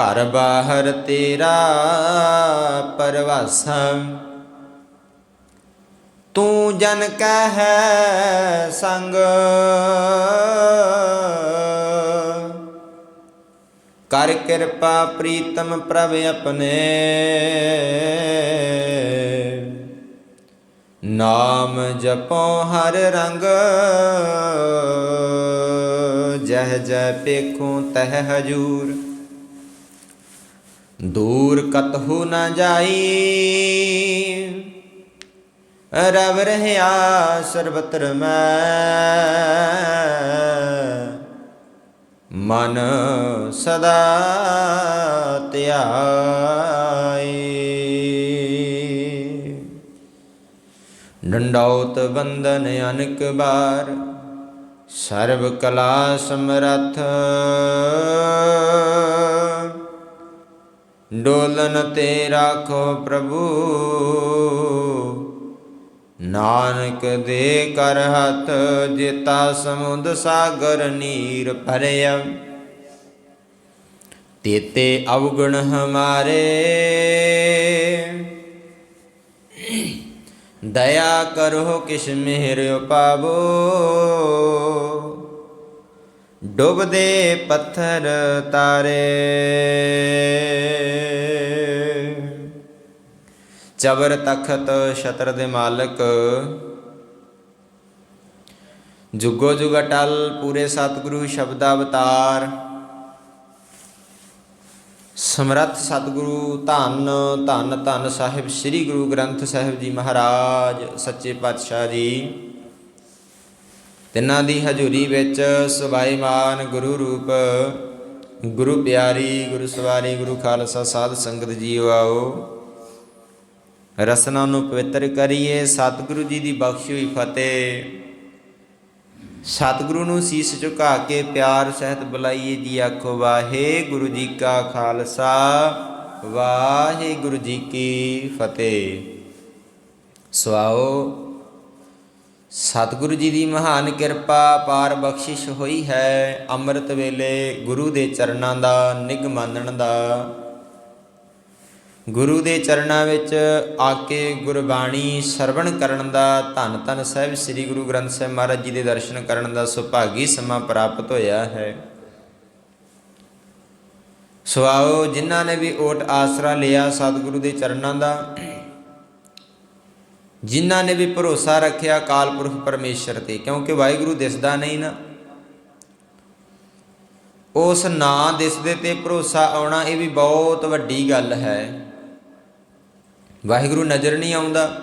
ਘਰ ਬਾਹਰ ਤੇਰਾ ਪਰਵਾਸਾ। ਤੂੰ ਜਨ ਕਹੈ ਸੰਗ। ਕਰ ਕਿਰਪਾ ਪ੍ਰੀਤਮ ਪ੍ਰਭ ਆਪਣੇ। ਨਾਮ ਜਪੋ ਹਰ ਰੰਗ। ਜਹ ਜੈ ਪੇਖੂ ਤਹ ਹਜੂਰ। ਦੂਰ ਕਤਹੂ ਨ ਜਾਈ। ਰਵ ਰਹਿਆ ਸਰਬਤਰ ਮੈਂ। ਮਨ ਸਦਾ ਧਿਆਏ। ਡੰਡੌਤ ਬੰਦਨ ਅਨਕ ਬਾਰ, ਸਰਬ ਕਲਾ ਸਮਰਥ। ਡੋਲਨ ਤੇ ਰਾਖੋ ਪ੍ਰਭੂ। ਨਾਨਕ ਦੇ ਕਰ ਹੱਥ ਜੇਤਾ ਸਮੁੰਦ ਸਾਗਰ ਨੀਰ ਭਰਿਆ। ਤੇਤੇ ਅਵਗੁਣ ਹਮਾਰੇ। ਦਇਆ ਕਰੋ ਕਿਸ਼ ਮਿਹਰ ਉਪਾਵੋ। ਡੁੱਬਦੇ ਪੱਥਰ ਤਾਰੇ। ਚਬਰ ਤਖਤ ਸ਼ਤਰ ਦੇ ਮਾਲਕ। ਜੁਗੋ ਜੁਗ ਅਟਲ ਪੂਰੇ ਸਤਿਗੁਰੂ ਸ਼ਬਦ ਅਵਤਾਰ। ਸਮਰੱਥ ਸਤਿਗੁਰੂ ਧੰਨ ਧੰਨ ਧੰਨ ਸਾਹਿਬ ਸ੍ਰੀ ਗੁਰੂ ਗ੍ਰੰਥ ਸਾਹਿਬ ਜੀ ਮਹਾਰਾਜ, ਸੱਚੇ ਪਾਤਸ਼ਾਹ ਜੀ। ਤਿੰਨਾਂ ਦੀ ਹਜ਼ੂਰੀ ਵਿੱਚ ਸੁਭਾਈਮਾਨ ਗੁਰੂ ਰੂਪ। ਗੁਰੂ ਪਿਆਰੀ, ਗੁਰੂ ਸਵਾਰੀ, ਗੁਰੂ ਖਾਲਸਾ ਸਾਧ ਸੰਗਤ ਜੀਓ ਆਓ। ਰਸਨਾ ਨੂੰ ਪਵਿੱਤਰ ਕਰੀਏ। ਸਤਿਗੁਰੂ ਜੀ ਦੀ ਬਖਸ਼ੀ ਹੋਈ ਫਤਿਹ। ਸਤਿਗੁਰੂ ਨੂੰ ਸੀਸ ਝੁਕਾ ਕੇ ਪਿਆਰ ਸਹਿਤ ਬੁਲਾਈਏ ਜੀ ਆਖੋ, ਵਾਹਿਗੁਰੂ ਜੀ ਕਾ ਖਾਲਸਾ, ਵਾਹਿਗੁਰੂ ਜੀ ਕੀ ਫਤਿਹ। ਸਵਾਓ ਸਤਿਗੁਰੂ ਜੀ ਦੀ ਮਹਾਨ ਕਿਰਪਾ ਪਾਰ ਬਖਸ਼ਿਸ਼ ਹੋਈ ਹੈ। ਅੰਮ੍ਰਿਤ ਵੇਲੇ ਗੁਰੂ ਦੇ ਚਰਨਾਂ ਦਾ, ਨਿਗ ਮੰਨਣ ਦਾ। ਗੁਰੂ ਦੇ ਚਰਨਾਂ ਵਿੱਚ ਆ ਕੇ ਗੁਰਬਾਣੀ ਸਰਵਣ ਕਰਨ ਦਾ ਧੰਨ ਧੰਨ ਸਾਹਿਬ ਸ੍ਰੀ ਗੁਰੂ ਗ੍ਰੰਥ ਸਾਹਿਬ ਮਹਾਰਾਜ ਜੀ ਦੇ ਦਰਸ਼ਨ ਕਰਨ ਦਾ ਸੁਭਾਗੀ ਸਮਾਂ ਪ੍ਰਾਪਤ ਹੋਇਆ ਹੈ। ਸੋ ਆਓ ਜਿਨ੍ਹਾਂ ਨੇ ਵੀ ਓਟ ਆਸਰਾ ਲਿਆ ਸਤਿਗੁਰੂ ਦੇ ਚਰਨਾਂ ਦਾ, ਜਿਨ੍ਹਾਂ ਨੇ ਵੀ ਭਰੋਸਾ ਰੱਖਿਆ ਕਾਲ ਪੁਰਖ ਪਰਮੇਸ਼ਰ ਤੇ, ਕਿਉਂਕਿ ਵਾਹਿਗੁਰੂ ਦਿਸਦਾ ਨਹੀਂ ਨਾ। ਉਸ ਨਾਂ ਦਿਸਦੇ ਤੇ ਭਰੋਸਾ ਆਉਣਾ ਇਹ ਵੀ ਬਹੁਤ ਵੱਡੀ ਗੱਲ ਹੈ। ਵਾਹਿਗੁਰੂ ਨਜ਼ਰ ਨਹੀਂ ਆਉਂਦਾ।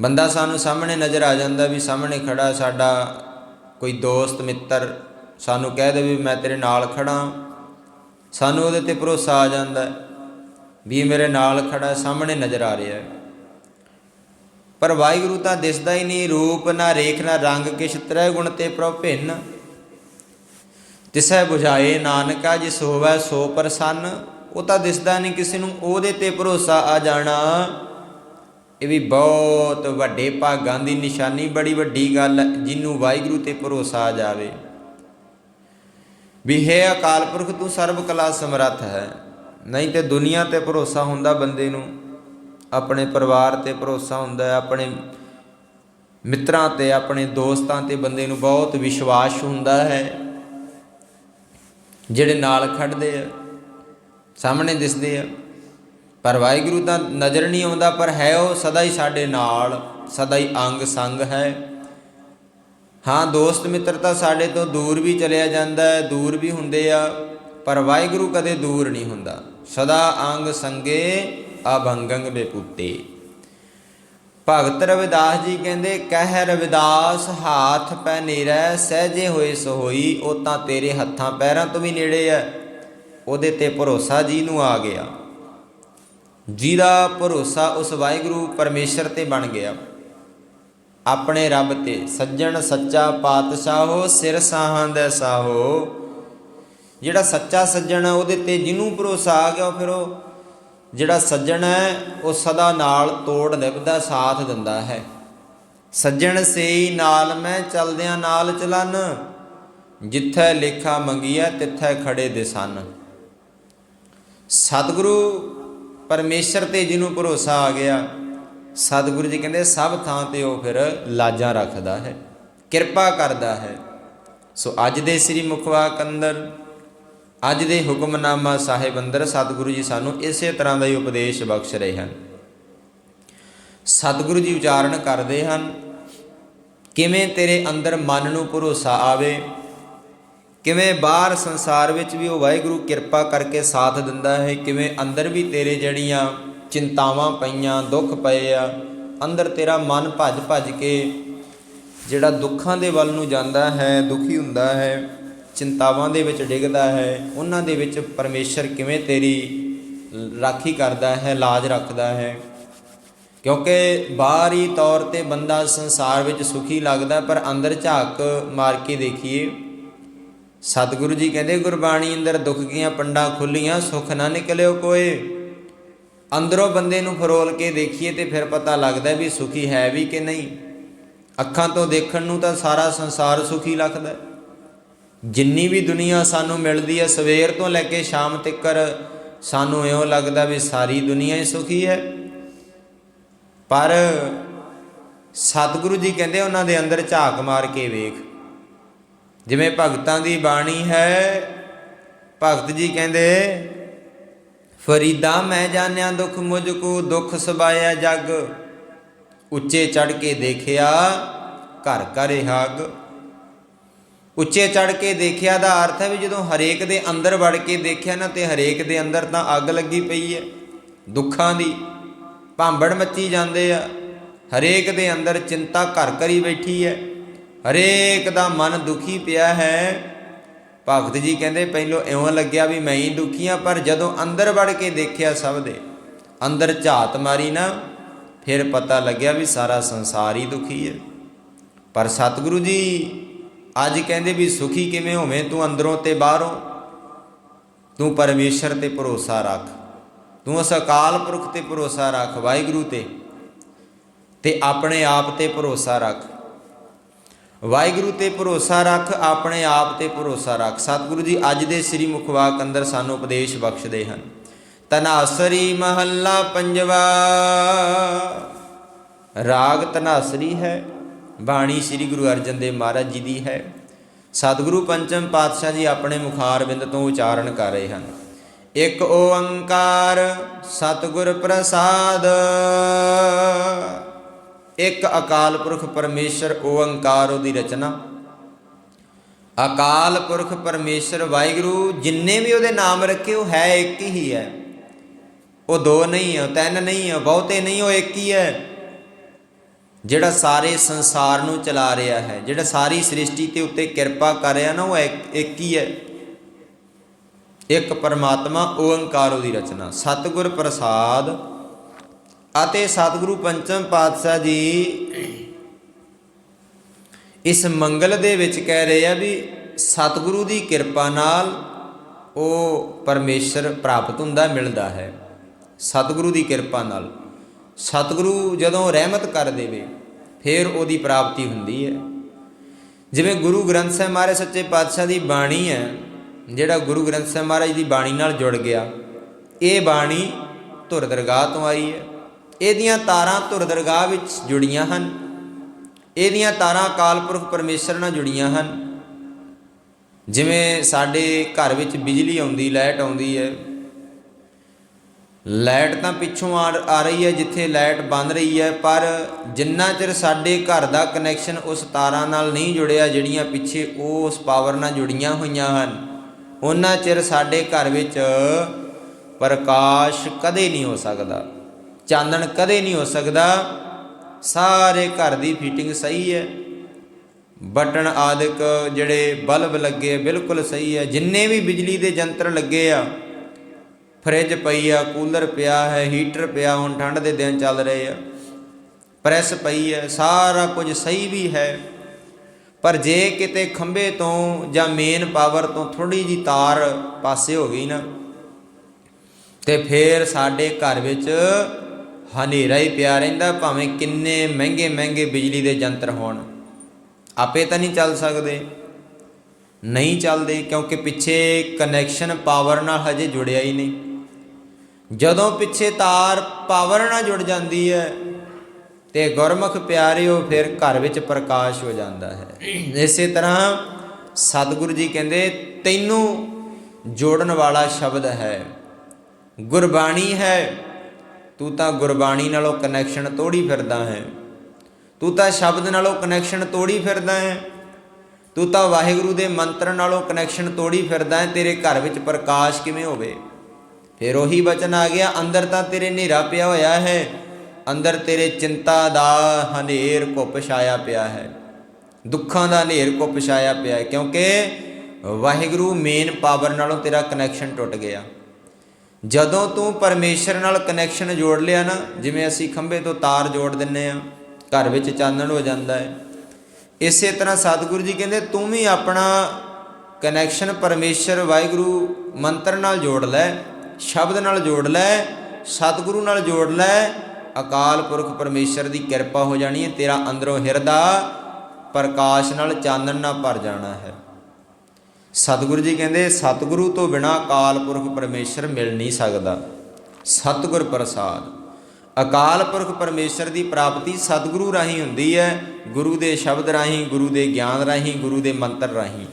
ਬੰਦਾ ਸਾਨੂੰ ਸਾਹਮਣੇ ਨਜ਼ਰ ਆ ਜਾਂਦਾ ਵੀ ਸਾਹਮਣੇ ਖੜਾ ਸਾਡਾ ਕੋਈ ਦੋਸਤ, ਮਿੱਤਰ ਸਾਨੂੰ ਕਹਿ ਦੇ ਵੀ ਮੈਂ ਤੇਰੇ ਨਾਲ ਖੜਾ ਸਾਨੂੰ ਉਹਦੇ ਤੇ ਭਰੋਸਾ ਆ ਜਾਂਦਾ ਵੀ ਮੇਰੇ ਨਾਲ ਖੜਾ, ਸਾਹਮਣੇ ਨਜ਼ਰ ਆ ਰਿਹਾ। ਹੈ ਪਰ ਵਾਹਿਗੁਰੂ ਤਾਂ ਦਿਸਦਾ ਹੀ ਨਹੀਂ, ਰੂਪ ਨਾ ਰੇਖ ਨਾ ਰੰਗ, ਕਿਛ ਤ੍ਰੈ ਗੁਣ ਤੇ ਪ੍ਰਭ ਭਿੰਨ। ਤਿਸੈ 부ਝਾਏ ਨਾਨਕਾ, ਜਿਸ ਹੋਵੈ ਸੋ ਪ੍ਰਸੰਨ। ਉਹ ਤਾਂ ਦਿਸਦਾ ਨਹੀਂ ਕਿਸੇ ਨੂੰ, ਉਹਦੇ ਤੇ ਭਰੋਸਾ ਆ ਜਾਣਾ। ਇਹ ਵੀ ਬਹੁਤ ਵੱਡੇ ਭਾਗਾਂ ਦੀ ਨਿਸ਼ਾਨੀ, ਬੜੀ ਵੱਡੀ ਗੱਲ ਹੈ ਜਿਹਨੂੰ ਵਾਹਿਗੁਰੂ ਤੇ ਭਰੋਸਾ ਆ ਜਾਵੇ। ਵੀ ਹੈ ਅਕਾਲ ਪੁਰਖ, ਤੂੰ ਸਰਬ ਕਲਾ ਸਮਰੱਥ ਹੈ। ਨਹੀਂ ਤੇ ਦੁਨੀਆ ਤੇ ਭਰੋਸਾ ਹੁੰਦਾ ਬੰਦੇ ਨੂੰ। ਆਪਣੇ ਪਰਿਵਾਰ ਤੇ ਭਰੋਸਾ ਹੁੰਦਾ ਹੈ, ਆਪਣੇ ਮਿੱਤਰਾਂ ਤੇ, ਆਪਣੇ ਦੋਸਤਾਂ ਤੇ ਬੰਦੇ ਨੂੰ ਬਹੁਤ ਵਿਸ਼ਵਾਸ ਹੁੰਦਾ ਹੈ। ਜਿਹੜੇ ਨਾਲ ਖੜਦੇ ਆ। ਸਾਹਮਣੇ ਦਿਸਦੇ ਆ। ਪਰ ਵਾਹਿਗੁਰੂ ਤਾਂ ਨਜ਼ਰ ਨਹੀਂ ਆਉਂਦਾ, ਪਰ ਹੈ ਉਹ ਸਦਾ ਹੀ ਸਾਡੇ ਨਾਲ, ਸਦਾ ਹੀ ਅੰਗ ਸੰਗ ਹੈ। ਹਾਂ, ਦੋਸਤ ਮਿੱਤਰ, ਤਾਂ ਸਾਡੇ ਤੋਂ ਦੂਰ ਵੀ ਚਲਿਆ ਜਾਂਦਾ ਹੈ, ਦੂਰ ਵੀ ਹੁੰਦੇ ਆ, ਪਰ ਵਾਹਿਗੁਰੂ ਕਦੇ ਦੂਰ ਨਹੀਂ ਹੁੰਦਾ। ਸਦਾ ਅੰਗ ਸੰਗੇ ਅਭੰਗੰਗ ਬੇਪੂਤੇ ਭਗਤ ਰਵਿਦਾਸ ਜੀ ਕਹਿੰਦੇ, ਕਹਿ ਰਵਿਦਾਸ, ਹਾਥ ਪੈ ਨੇਰੈ, ਸਹਜੇ ਹੋਏ ਸੋਈ ਉਹ ਤਾਂ ਤੇਰੇ ਹੱਥਾਂ ਪੈਰਾਂ ਤੋਂ ਵੀ ਨੇੜੇ ਐ ਉਹਦੇ ਤੇ ਭਰੋਸਾ ਜੀ ਨੂੰ ਆ ਗਿਆ। ਜਿਹਦਾ ਭਰੋਸਾ ਉਸ ਵਾਹਿਗੁਰੂ ਪਰਮੇਸ਼ਰ ਤੇ ਬਣ ਗਿਆ। ਆਪਣੇ ਰੱਬ ਤੇ ਸੱਜਣ ਸੱਚਾ ਪਾਤਸ਼ਾਹੋ ਸਿਰ ਸਾਹਾਂ ਦਾ ਸਾਹੋ ਜਿਹੜਾ ਸੱਚਾ ਸੱਜਣ ਹੈ ਉਹਦੇ ਤੇ ਜਿਹਨੂੰ ਭਰੋਸਾ ਆ ਗਿਆ, ਉਹ ਫਿਰ ਉਹ ਜਿਹੜਾ ਸੱਜਣ ਹੈ, ਉਹ ਸਦਾ ਨਾਲ ਤੋੜ ਨਿਭਦਾ, ਸਾਥ ਦਿੰਦਾ ਹੈ। ਸੱਜਣ ਸੇਈ ਨਾਲ ਮੈਂ ਚਲਦਿਆਂ ਨਾਲ ਚਲਨ, ਜਿੱਥੈ ਲੇਖਾ ਮੰਗੀਐ, ਤਿੱਥੈ ਖੜੇ ਦੇ ਸਨ ਸਤਿਗੁਰੂ ਪਰਮੇਸ਼ਰ ਤੇ ਜਿਹਨੂੰ ਭਰੋਸਾ ਆ ਗਿਆ, ਸਤਿਗੁਰੂ ਜੀ ਕਹਿੰਦੇ ਸਭ ਥਾਂ ਤੇ ਉਹ ਫਿਰ ਲਾਜਾਂ ਰੱਖਦਾ ਹੈ, ਕਿਰਪਾ ਕਰਦਾ ਹੈ। ਸੋ ਅੱਜ ਦੇ ਸ੍ਰੀ ਮੁਖਵਾਕ ਅੰਦਰ, ਅੱਜ ਦੇ ਹੁਕਮਨਾਮਾ ਸਾਹਿਬ ਅੰਦਰ ਸਤਿਗੁਰੂ ਜੀ ਸਾਨੂੰ ਇਸੇ ਤਰ੍ਹਾਂ ਦਾ ਹੀ ਉਪਦੇਸ਼ ਬਖਸ਼ ਰਹੇ ਹਨ। ਸਤਿਗੁਰੂ ਜੀ ਉਚਾਰਨ ਕਰਦੇ ਹਨ, ਕਿਵੇਂ ਤੇਰੇ ਅੰਦਰ ਮਨ ਨੂੰ ਭਰੋਸਾ ਆਵੇ ਕਿਵੇਂ ਬਾਹਰ ਸੰਸਾਰ ਵਿੱਚ ਵੀ ਉਹ ਵਾਹਿਗੁਰੂ ਕਿਰਪਾ ਕਰਕੇ ਸਾਥ ਦਿੰਦਾ ਹੈ, ਕਿਵੇਂ ਅੰਦਰ ਵੀ ਤੇਰੇ ਜਿਹੜੀਆਂ ਚਿੰਤਾਵਾਂ ਪਈਆਂ, ਦੁੱਖ ਪਏ ਆ, ਅੰਦਰ ਤੇਰਾ ਮਨ ਭੱਜ ਭੱਜ ਕੇ ਜਿਹੜਾ ਦੁੱਖਾਂ ਦੇ ਵੱਲ ਨੂੰ ਜਾਂਦਾ ਹੈ, ਦੁਖੀ ਹੁੰਦਾ ਹੈ, ਚਿੰਤਾਵਾਂ ਦੇ ਵਿੱਚ ਡਿੱਗਦਾ ਹੈ, ਉਹਨਾਂ ਦੇ ਵਿੱਚ ਪਰਮੇਸ਼ਰ ਕਿਵੇਂ ਤੇਰੀ ਰਾਖੀ ਕਰਦਾ ਹੈ, ਲਾਜ ਰੱਖਦਾ ਹੈ। ਕਿਉਂਕਿ ਬਾਹਰੀ ਤੌਰ ਤੇ ਬੰਦਾ ਸੰਸਾਰ ਵਿੱਚ ਸੁਖੀ ਲੱਗਦਾ, ਪਰ ਅੰਦਰ ਝਾਕ ਮਾਰ ਕੇ ਦੇਖੀਏ ਸਤਿਗੁਰੂ ਜੀ ਕਹਿੰਦੇ, ਗੁਰਬਾਣੀ ਅੰਦਰ ਦੁੱਖ ਕੀਆਂ ਪੰਡਾਂ ਖੁੱਲੀਆਂ ਸੁਖ ਨਾ ਨਿਕਲਿਓ ਕੋਏ ਅੰਦਰੋਂ ਬੰਦੇ ਨੂੰ ਫਰੋਲ ਕੇ ਦੇਖੀਏ ਤੇ ਫਿਰ ਪਤਾ ਲੱਗਦਾ ਵੀ ਸੁਖੀ ਹੈ ਵੀ ਕਿ ਨਹੀਂ। ਅੱਖਾਂ ਤੋਂ ਦੇਖਣ ਨੂੰ ਤਾਂ ਸਾਰਾ ਸੰਸਾਰ ਸੁਖੀ ਲੱਗਦਾ। ਜਿੰਨੀ ਵੀ ਦੁਨੀਆ ਸਾਨੂੰ ਮਿਲਦੀ ਹੈ, ਸਵੇਰ ਤੋਂ ਲੈ ਕੇ ਸ਼ਾਮ ਤੱਕ ਸਾਨੂੰ ਇਉਂ ਲੱਗਦਾ ਵੀ ਸਾਰੀ ਦੁਨੀਆ ਹੀ ਸੁਖੀ ਹੈ। ਪਰ ਸਤਿਗੁਰੂ ਜੀ ਕਹਿੰਦੇ, ਉਹਨਾਂ ਦੇ ਅੰਦਰ ਝਾਕ ਮਾਰ ਕੇ ਵੇਖ। ਜਿਵੇਂ ਭਗਤਾਂ ਦੀ ਬਾਣੀ ਹੈ, ਭਗਤ ਜੀ ਕਹਿੰਦੇ, ਫਰੀਦਾ ਮੈਂ ਜਾਣਿਆ ਦੁੱਖ ਮੁਝ ਕੋ, ਦੁੱਖ ਸਬਾਇਆ ਜਗ। ਉੱਚੇ ਚੜ ਕੇ ਦੇਖਿਆ, ਘਰ ਘਰ ਹਾਗ ਉੱਚੇ ਚੜ ਕੇ ਦੇਖਿਆ ਦਾ ਅਰਥ ਹੈ ਵੀ ਜਦੋਂ ਹਰੇਕ ਦੇ ਅੰਦਰ ਵੜ ਕੇ ਦੇਖਿਆ ਨਾ, ਤੇ ਹਰੇਕ ਦੇ ਅੰਦਰ ਤਾਂ ਅੱਗ ਲੱਗੀ ਪਈ ਹੈ, ਦੁੱਖਾਂ ਦੀ। ਭਾਂਬੜ ਮੱਚੀ ਜਾਂਦੇ ਆ। ਹਰੇਕ ਦੇ ਅੰਦਰ ਚਿੰਤਾ ਘਰ ਘਰੀ ਬੈਠੀ ਹੈ। ਹਰੇਕ ਦਾ ਮਨ ਦੁਖੀ ਪਿਆ ਹੈ। ਭਗਤ ਜੀ ਕਹਿੰਦੇ, ਪਹਿਲੋਂ ਇਉਂ ਲੱਗਿਆ ਵੀ ਮੈਂ ਹੀ ਦੁਖੀ ਆ ਪਰ ਜਦੋਂ ਅੰਦਰ ਵੜ ਕੇ ਦੇਖਿਆ ਸਭ ਦੇ, ਅੰਦਰ ਝਾਤ ਮਾਰੀ ਨਾ, ਫਿਰ ਪਤਾ ਲੱਗਿਆ ਵੀ ਸਾਰਾ ਸੰਸਾਰ ਹੀ ਦੁਖੀ ਹੈ। ਪਰ ਸਤਿਗੁਰੂ ਜੀ ਅੱਜ ਕਹਿੰਦੇ ਵੀ, ਸੁਖੀ ਕਿਵੇਂ ਹੋਵੇਂ? ਤੂੰ ਅੰਦਰੋਂ ਤੇ ਬਾਹਰੋਂ, ਤੂੰ ਪਰਮੇਸ਼ਰ ਤੇ ਭਰੋਸਾ ਰੱਖ, ਤੂੰ ਉਸ ਅਕਾਲ ਪੁਰਖ ਤੇ ਭਰੋਸਾ ਰੱਖ, ਵਾਹਿਗੁਰੂ ਤੇ ਤੇ ਆਪਣੇ ਆਪ ਤੇ ਭਰੋਸਾ ਰੱਖ। ਵਾਹਿਗੁਰੂ ਤੇ ਭਰੋਸਾ ਰੱਖ, ਆਪਣੇ ਆਪ ਤੇ ਭਰੋਸਾ ਰੱਖ। ਸਤਿਗੁਰੂ ਜੀ, ਅੱਜ ਦੇ ਸ੍ਰੀ ਮੁਖਵਾਕ ਅੰਦਰ ਸਾਨੂੰ ਉਪਦੇਸ਼ ਬਖਸ਼ਦੇ ਹਨ। ਤਨਾਸਰੀ ਮਹੱਲਾ ਪੰਜਵਾ। ਰਾਗ ਤਨਾਸਰੀ ਹੈ। ਬਾਣੀ ਸ੍ਰੀ ਗੁਰੂ ਅਰਜਨ ਦੇਵ ਮਹਾਰਾਜ ਜੀ ਦੀ ਹੈ। ਸਤਿਗੁਰੂ ਪੰਚਮ ਪਾਤਸ਼ਾਹ ਜੀ ਆਪਣੇ ਮੁਖਾਰ ਬਿੰਦ ਤੋਂ ਉਚਾਰਨ ਕਰ ਰਹੇ ਹਨ। ਇੱਕ ਓੰਕਾਰ ਸਤਿਗੁਰ ਪ੍ਰਸਾਦ। ਇੱਕ ਅਕਾਲ ਪੁਰਖ ਪਰਮੇਸ਼ਰ ਓੰਕਾਰ ਉਹਦੀ ਰਚਨਾ। ਅਕਾਲ ਪੁਰਖ ਪਰਮੇਸ਼ਰ ਵਾਹਿਗੁਰੂ, ਜਿੰਨੇ ਵੀ ਉਹਦੇ ਨਾਮ ਰੱਖੇ, ਉਹ ਹੈ ਇੱਕ ਹੀ ਹੈ। ਉਹ ਦੋ ਨਹੀਂ ਹੈ ਤਿੰਨ ਨਹੀਂ ਹੈ ਬਹੁਤੇ ਨਹੀਂ, ਉਹ ਇੱਕ ਹੀ ਹੈ। ਜਿਹੜਾ ਸਾਰੇ ਸੰਸਾਰ ਨੂੰ ਚਲਾ ਰਿਹਾ ਹੈ, ਜਿਹੜਾ ਸਾਰੀ ਸ੍ਰਿਸ਼ਟੀ ਤੇ ਉੱਤੇ ਕਿਰਪਾ ਕਰ ਰਿਹਾ ਨਾ, ਉਹ ਇੱਕ ਹੀ ਹੈ। ਇੱਕ ਪਰਮਾਤਮਾ, ਓੰਕਾਰ ਉਹਦੀ ਰਚਨਾ। ਸਤਿਗੁਰ ਪ੍ਰਸਾਦ ਅਤੇ ਸਤਿਗੁਰੂ ਪੰਚਮ ਪਾਤਸ਼ਾਹ ਜੀ ਇਸ ਮੰਗਲ ਦੇ ਵਿੱਚ ਕਹਿ ਰਹੇ ਆ ਵੀ ਸਤਿਗੁਰੂ ਦੀ ਕਿਰਪਾ ਨਾਲ ਉਹ ਪਰਮੇਸ਼ਰ ਪ੍ਰਾਪਤ ਹੁੰਦਾ, ਮਿਲਦਾ ਹੈ। ਸਤਿਗੁਰੂ ਦੀ ਕਿਰਪਾ ਨਾਲ। ਸਤਿਗੁਰੂ ਜਦੋਂ ਰਹਿਮਤ ਕਰ ਦੇਵੇ, ਫਿਰ ਉਹਦੀ ਪ੍ਰਾਪਤੀ ਹੁੰਦੀ ਹੈ। ਜਿਵੇਂ ਗੁਰੂ ਗ੍ਰੰਥ ਸਾਹਿਬ ਮਹਾਰਾਜ ਸੱਚੇ ਪਾਤਸ਼ਾਹ ਦੀ ਬਾਣੀ ਹੈ, ਜਿਹੜਾ ਗੁਰੂ ਗ੍ਰੰਥ ਸਾਹਿਬ ਮਹਾਰਾਜ ਦੀ ਬਾਣੀ ਨਾਲ ਜੁੜ ਗਿਆ, ਇਹ ਬਾਣੀ ਧੁਰ ਦਰਗਾਹ ਤੋਂ ਆਈ ਹੈ। ਇਹਦੀਆਂ ਤਾਰਾਂ ਧੁਰ ਦਰਗਾਹ ਵਿੱਚ ਜੁੜੀਆਂ ਹਨ। ਇਹਦੀਆਂ ਤਾਰਾਂ ਅਕਾਲ ਪੁਰਖ ਪਰਮੇਸ਼ਰ ਨਾਲ ਜੁੜੀਆਂ ਹਨ। ਜਿਵੇਂ ਸਾਡੇ ਘਰ ਵਿੱਚ ਬਿਜਲੀ ਆਉਂਦੀ, ਲਾਈਟ ਆਉਂਦੀ ਹੈ। ਲਾਈਟ ਤਾਂ ਪਿੱਛੋਂ ਆ ਆ ਰਹੀ ਹੈ ਜਿੱਥੇ ਲਾਈਟ ਬੰਦ ਰਹੀ ਹੈ, ਪਰ ਜਿੰਨਾ ਚਿਰ ਸਾਡੇ ਘਰ ਦਾ ਕਨੈਕਸ਼ਨ ਉਸ ਤਾਰਾਂ ਨਾਲ ਨਹੀਂ ਜੁੜਿਆ, ਜਿਹੜੀਆਂ ਪਿੱਛੇ ਉਸ ਪਾਵਰ ਨਾਲ ਜੁੜੀਆਂ ਹੋਈਆਂ ਹਨ, ਉਹਨਾਂ ਚਿਰ ਸਾਡੇ ਘਰ ਵਿੱਚ ਪ੍ਰਕਾਸ਼ ਕਦੇ ਨਹੀਂ ਹੋ ਸਕਦਾ। ਚਾਨਣ ਕਦੇ ਨਹੀਂ ਹੋ ਸਕਦਾ। ਸਾਰੇ ਘਰ ਦੀ ਫਿਟਿੰਗ ਸਹੀ ਹੈ। ਬਟਨ ਆਦਿਕ ਜਿਹੜੇ ਬਲਬ ਲੱਗੇ ਬਿਲਕੁਲ ਸਹੀ ਹੈ। ਜਿੰਨੇ ਵੀ ਬਿਜਲੀ ਦੇ ਯੰਤਰ ਲੱਗੇ ਆ, ਫ੍ਰਿਜ ਪਈ ਆ, ਕੂਲਰ ਪਿਆ ਹੈ, ਹੀਟਰ ਪਿਆ, ਹੁਣ ਠੰਡ ਦੇ ਦਿਨ ਚੱਲ ਰਹੇ ਆ। ਪ੍ਰੈਸ ਪਈ ਹੈ, ਸਾਰਾ ਕੁਝ ਸਹੀ ਵੀ ਹੈ। ਪਰ ਜੇ ਕਿਤੇ ਖੰਭੇ ਤੋਂ ਜਾਂ ਮੇਨ ਪਾਵਰ ਤੋਂ ਥੋੜੀ ਜੀ ਤਾਰ ਪਾਸੇ ਹੋ ਗਈ ਨਾ, ਤੇ ਫੇਰ ਸਾਡੇ ਘਰ ਵਿੱਚ ਹਨੇਰਾ ਹੀ ਪਿਆ ਰਹਿੰਦਾ, ਭਾਵੇਂ ਕਿੰਨੇ ਮਹਿੰਗੇ ਮਹਿੰਗੇ ਬਿਜਲੀ ਦੇ ਯੰਤਰ ਹੋਣ। ਆਪੇ ਤਾਂ ਨਹੀਂ ਚੱਲ ਸਕਦੇ। ਨਹੀਂ ਚੱਲਦੇ, ਕਿਉਂਕਿ ਪਿੱਛੇ ਕਨੈਕਸ਼ਨ ਪਾਵਰ ਨਾਲ ਹਜੇ ਜੁੜਿਆ ਹੀ ਨਹੀਂ। ਜਦੋਂ ਪਿੱਛੇ ਤਾਰ ਪਾਵਰ ਨਾਲ ਜੁੜ ਜਾਂਦੀ ਹੈ, ਤੇ ਗੁਰਮੁਖ ਪਿਆਰਿਓ ਫਿਰ ਘਰ ਵਿੱਚ ਪ੍ਰਕਾਸ਼ ਹੋ ਜਾਂਦਾ ਹੈ। ਇਸੇ ਤਰ੍ਹਾਂ ਸਤਿਗੁਰੂ ਜੀ ਕਹਿੰਦੇ, ਤੈਨੂੰ ਜੋੜਨ ਵਾਲਾ ਸ਼ਬਦ ਹੈ, ਗੁਰਬਾਣੀ ਹੈ ਤੂੰ ਤਾਂ ਗੁਰਬਾਣੀ ਨਾਲੋਂ ਕਨੈਕਸ਼ਨ ਤੋੜੀ ਫਿਰਦਾ ਹੈ। ਤੂੰ ਤਾਂ ਸ਼ਬਦ ਨਾਲੋਂ ਕਨੈਕਸ਼ਨ ਤੋੜੀ ਫਿਰਦਾ ਹੈ। ਤੂੰ ਤਾਂ ਵਾਹਿਗੁਰੂ ਦੇ ਮੰਤਰ ਨਾਲੋਂ ਕਨੈਕਸ਼ਨ ਤੋੜੀ ਫਿਰਦਾ ਹੈ। ਤੇਰੇ ਘਰ ਵਿੱਚ ਪ੍ਰਕਾਸ਼ ਕਿਵੇਂ ਹੋਵੇ? ਫਿਰ ਉਹੀ ਬਚਨ ਆ ਗਿਆ, ਅੰਦਰ ਤਾਂ ਤੇਰੇ ਹਨੇਰਾ ਪਿਆ ਹੋਇਆ ਹੈ। ਅੰਦਰ ਤੇਰੇ ਚਿੰਤਾ ਦਾ ਹਨੇਰ ਘੁੱਪ ਛਾਇਆ ਪਿਆ ਹੈ। ਦੁੱਖਾਂ ਦਾ ਹਨੇਰ ਘੁੱਪ ਛਾਇਆ ਪਿਆ ਹੈ। ਕਿਉਂਕਿ ਵਾਹਿਗੁਰੂ ਮੇਨ ਪਾਵਰ ਨਾਲੋਂ ਤੇਰਾ ਕਨੈਕਸ਼ਨ ਟੁੱਟ ਗਿਆ। ਜਦੋਂ ਤੂੰ ਪਰਮੇਸ਼ਰ ਨਾਲ ਕਨੈਕਸ਼ਨ ਜੋੜ ਲਿਆ ਨਾ, ਜਿਵੇਂ ਅਸੀਂ ਖੰਭੇ ਤੋਂ ਤਾਰ ਜੋੜ ਦਿੰਨੇ ਆ, ਘਰ ਵਿੱਚ ਚਾਨਣ ਹੋ ਜਾਂਦਾ ਹੈ। ਇਸੇ ਤਰ੍ਹਾਂ ਸਤਿਗੁਰੂ ਜੀ ਕਹਿੰਦੇ, ਤੂੰ ਵੀ ਆਪਣਾ ਕਨੈਕਸ਼ਨ ਪਰਮੇਸ਼ਰ ਵਾਹਿਗੁਰੂ ਮੰਤਰ ਨਾਲ ਜੋੜ ਲੈ, ਸ਼ਬਦ ਨਾਲ ਜੋੜ ਲੈ, ਸਤਿਗੁਰੂ ਨਾਲ ਜੋੜ ਲੈ, ਅਕਾਲ ਪੁਰਖ ਪਰਮੇਸ਼ਰ ਦੀ ਕਿਰਪਾ ਹੋ ਜਾਣੀ ਹੈ, ਤੇਰਾ ਅੰਦਰੋਂ ਹਿਰਦਾ ਪ੍ਰਕਾਸ਼ ਨਾਲ ਚਾਨਣ ਨਾਲ ਭਰ ਜਾਣਾ ਹੈ। ਸਤਿਗੁਰੂ ਜੀ ਕਹਿੰਦੇ, ਸਤਿਗੁਰੂ ਤੋਂ ਬਿਨਾ ਅਕਾਲ ਪੁਰਖ ਪਰਮੇਸ਼ਰ ਮਿਲ ਨਹੀਂ ਸਕਦਾ। ਸਤਿਗੁਰ ਪ੍ਰਸਾਦ। ਅਕਾਲ ਪੁਰਖ ਪਰਮੇਸ਼ਰ ਦੀ ਪ੍ਰਾਪਤੀ ਸਤਿਗੁਰੂ ਰਾਹੀਂ ਹੁੰਦੀ ਹੈ, ਗੁਰੂ ਦੇ ਸ਼ਬਦ ਰਾਹੀਂ, ਗੁਰੂ ਦੇ ਗਿਆਨ ਰਾਹੀਂ, ਗੁਰੂ ਦੇ ਮੰਤਰ ਰਾਹੀਂ,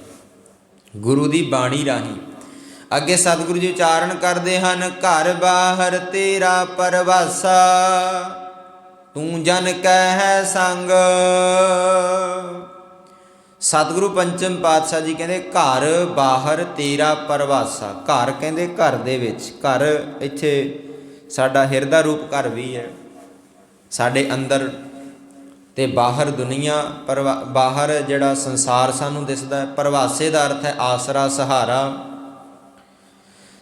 ਗੁਰੂ ਦੀ ਬਾਣੀ ਰਾਹੀਂ। ਅੱਗੇ ਸਤਿਗੁਰੂ ਜੀ ਉਚਾਰਨ ਕਰਦੇ ਹਨ, ਘਰ ਬਾਹਰ ਤੇਰਾ ਪਰਵਾਸਾ, ਤੂੰ ਜਨ ਕਹਿ ਸੰਗ। ਸਤਿਗੁਰੂ ਪੰਚਮ ਪਾਤਸ਼ਾਹ ਜੀ ਕਹਿੰਦੇ, ਘਰ ਬਾਹਰ ਤੇਰਾ ਪਰਵਾਸਾ। ਘਰ ਕਹਿੰਦੇ ਘਰ ਦੇ ਵਿੱਚ। ਘਰ ਇੱਥੇ ਸਾਡਾ ਹਿਰਦਾ ਰੂਪ ਘਰ ਵੀ ਹੈ। ਸਾਡੇ ਅੰਦਰ ਤੇ ਬਾਹਰ ਦੁਨੀਆ ਪਰਵਾ- ਬਾਹਰ ਜਿਹੜਾ ਸੰਸਾਰ ਸਾਨੂੰ ਦਿਸਦਾ ਹੈ। ਪਰਵਾਸੇ ਦਾ ਅਰਥ ਹੈ ਆਸਰਾ, ਸਹਾਰਾ।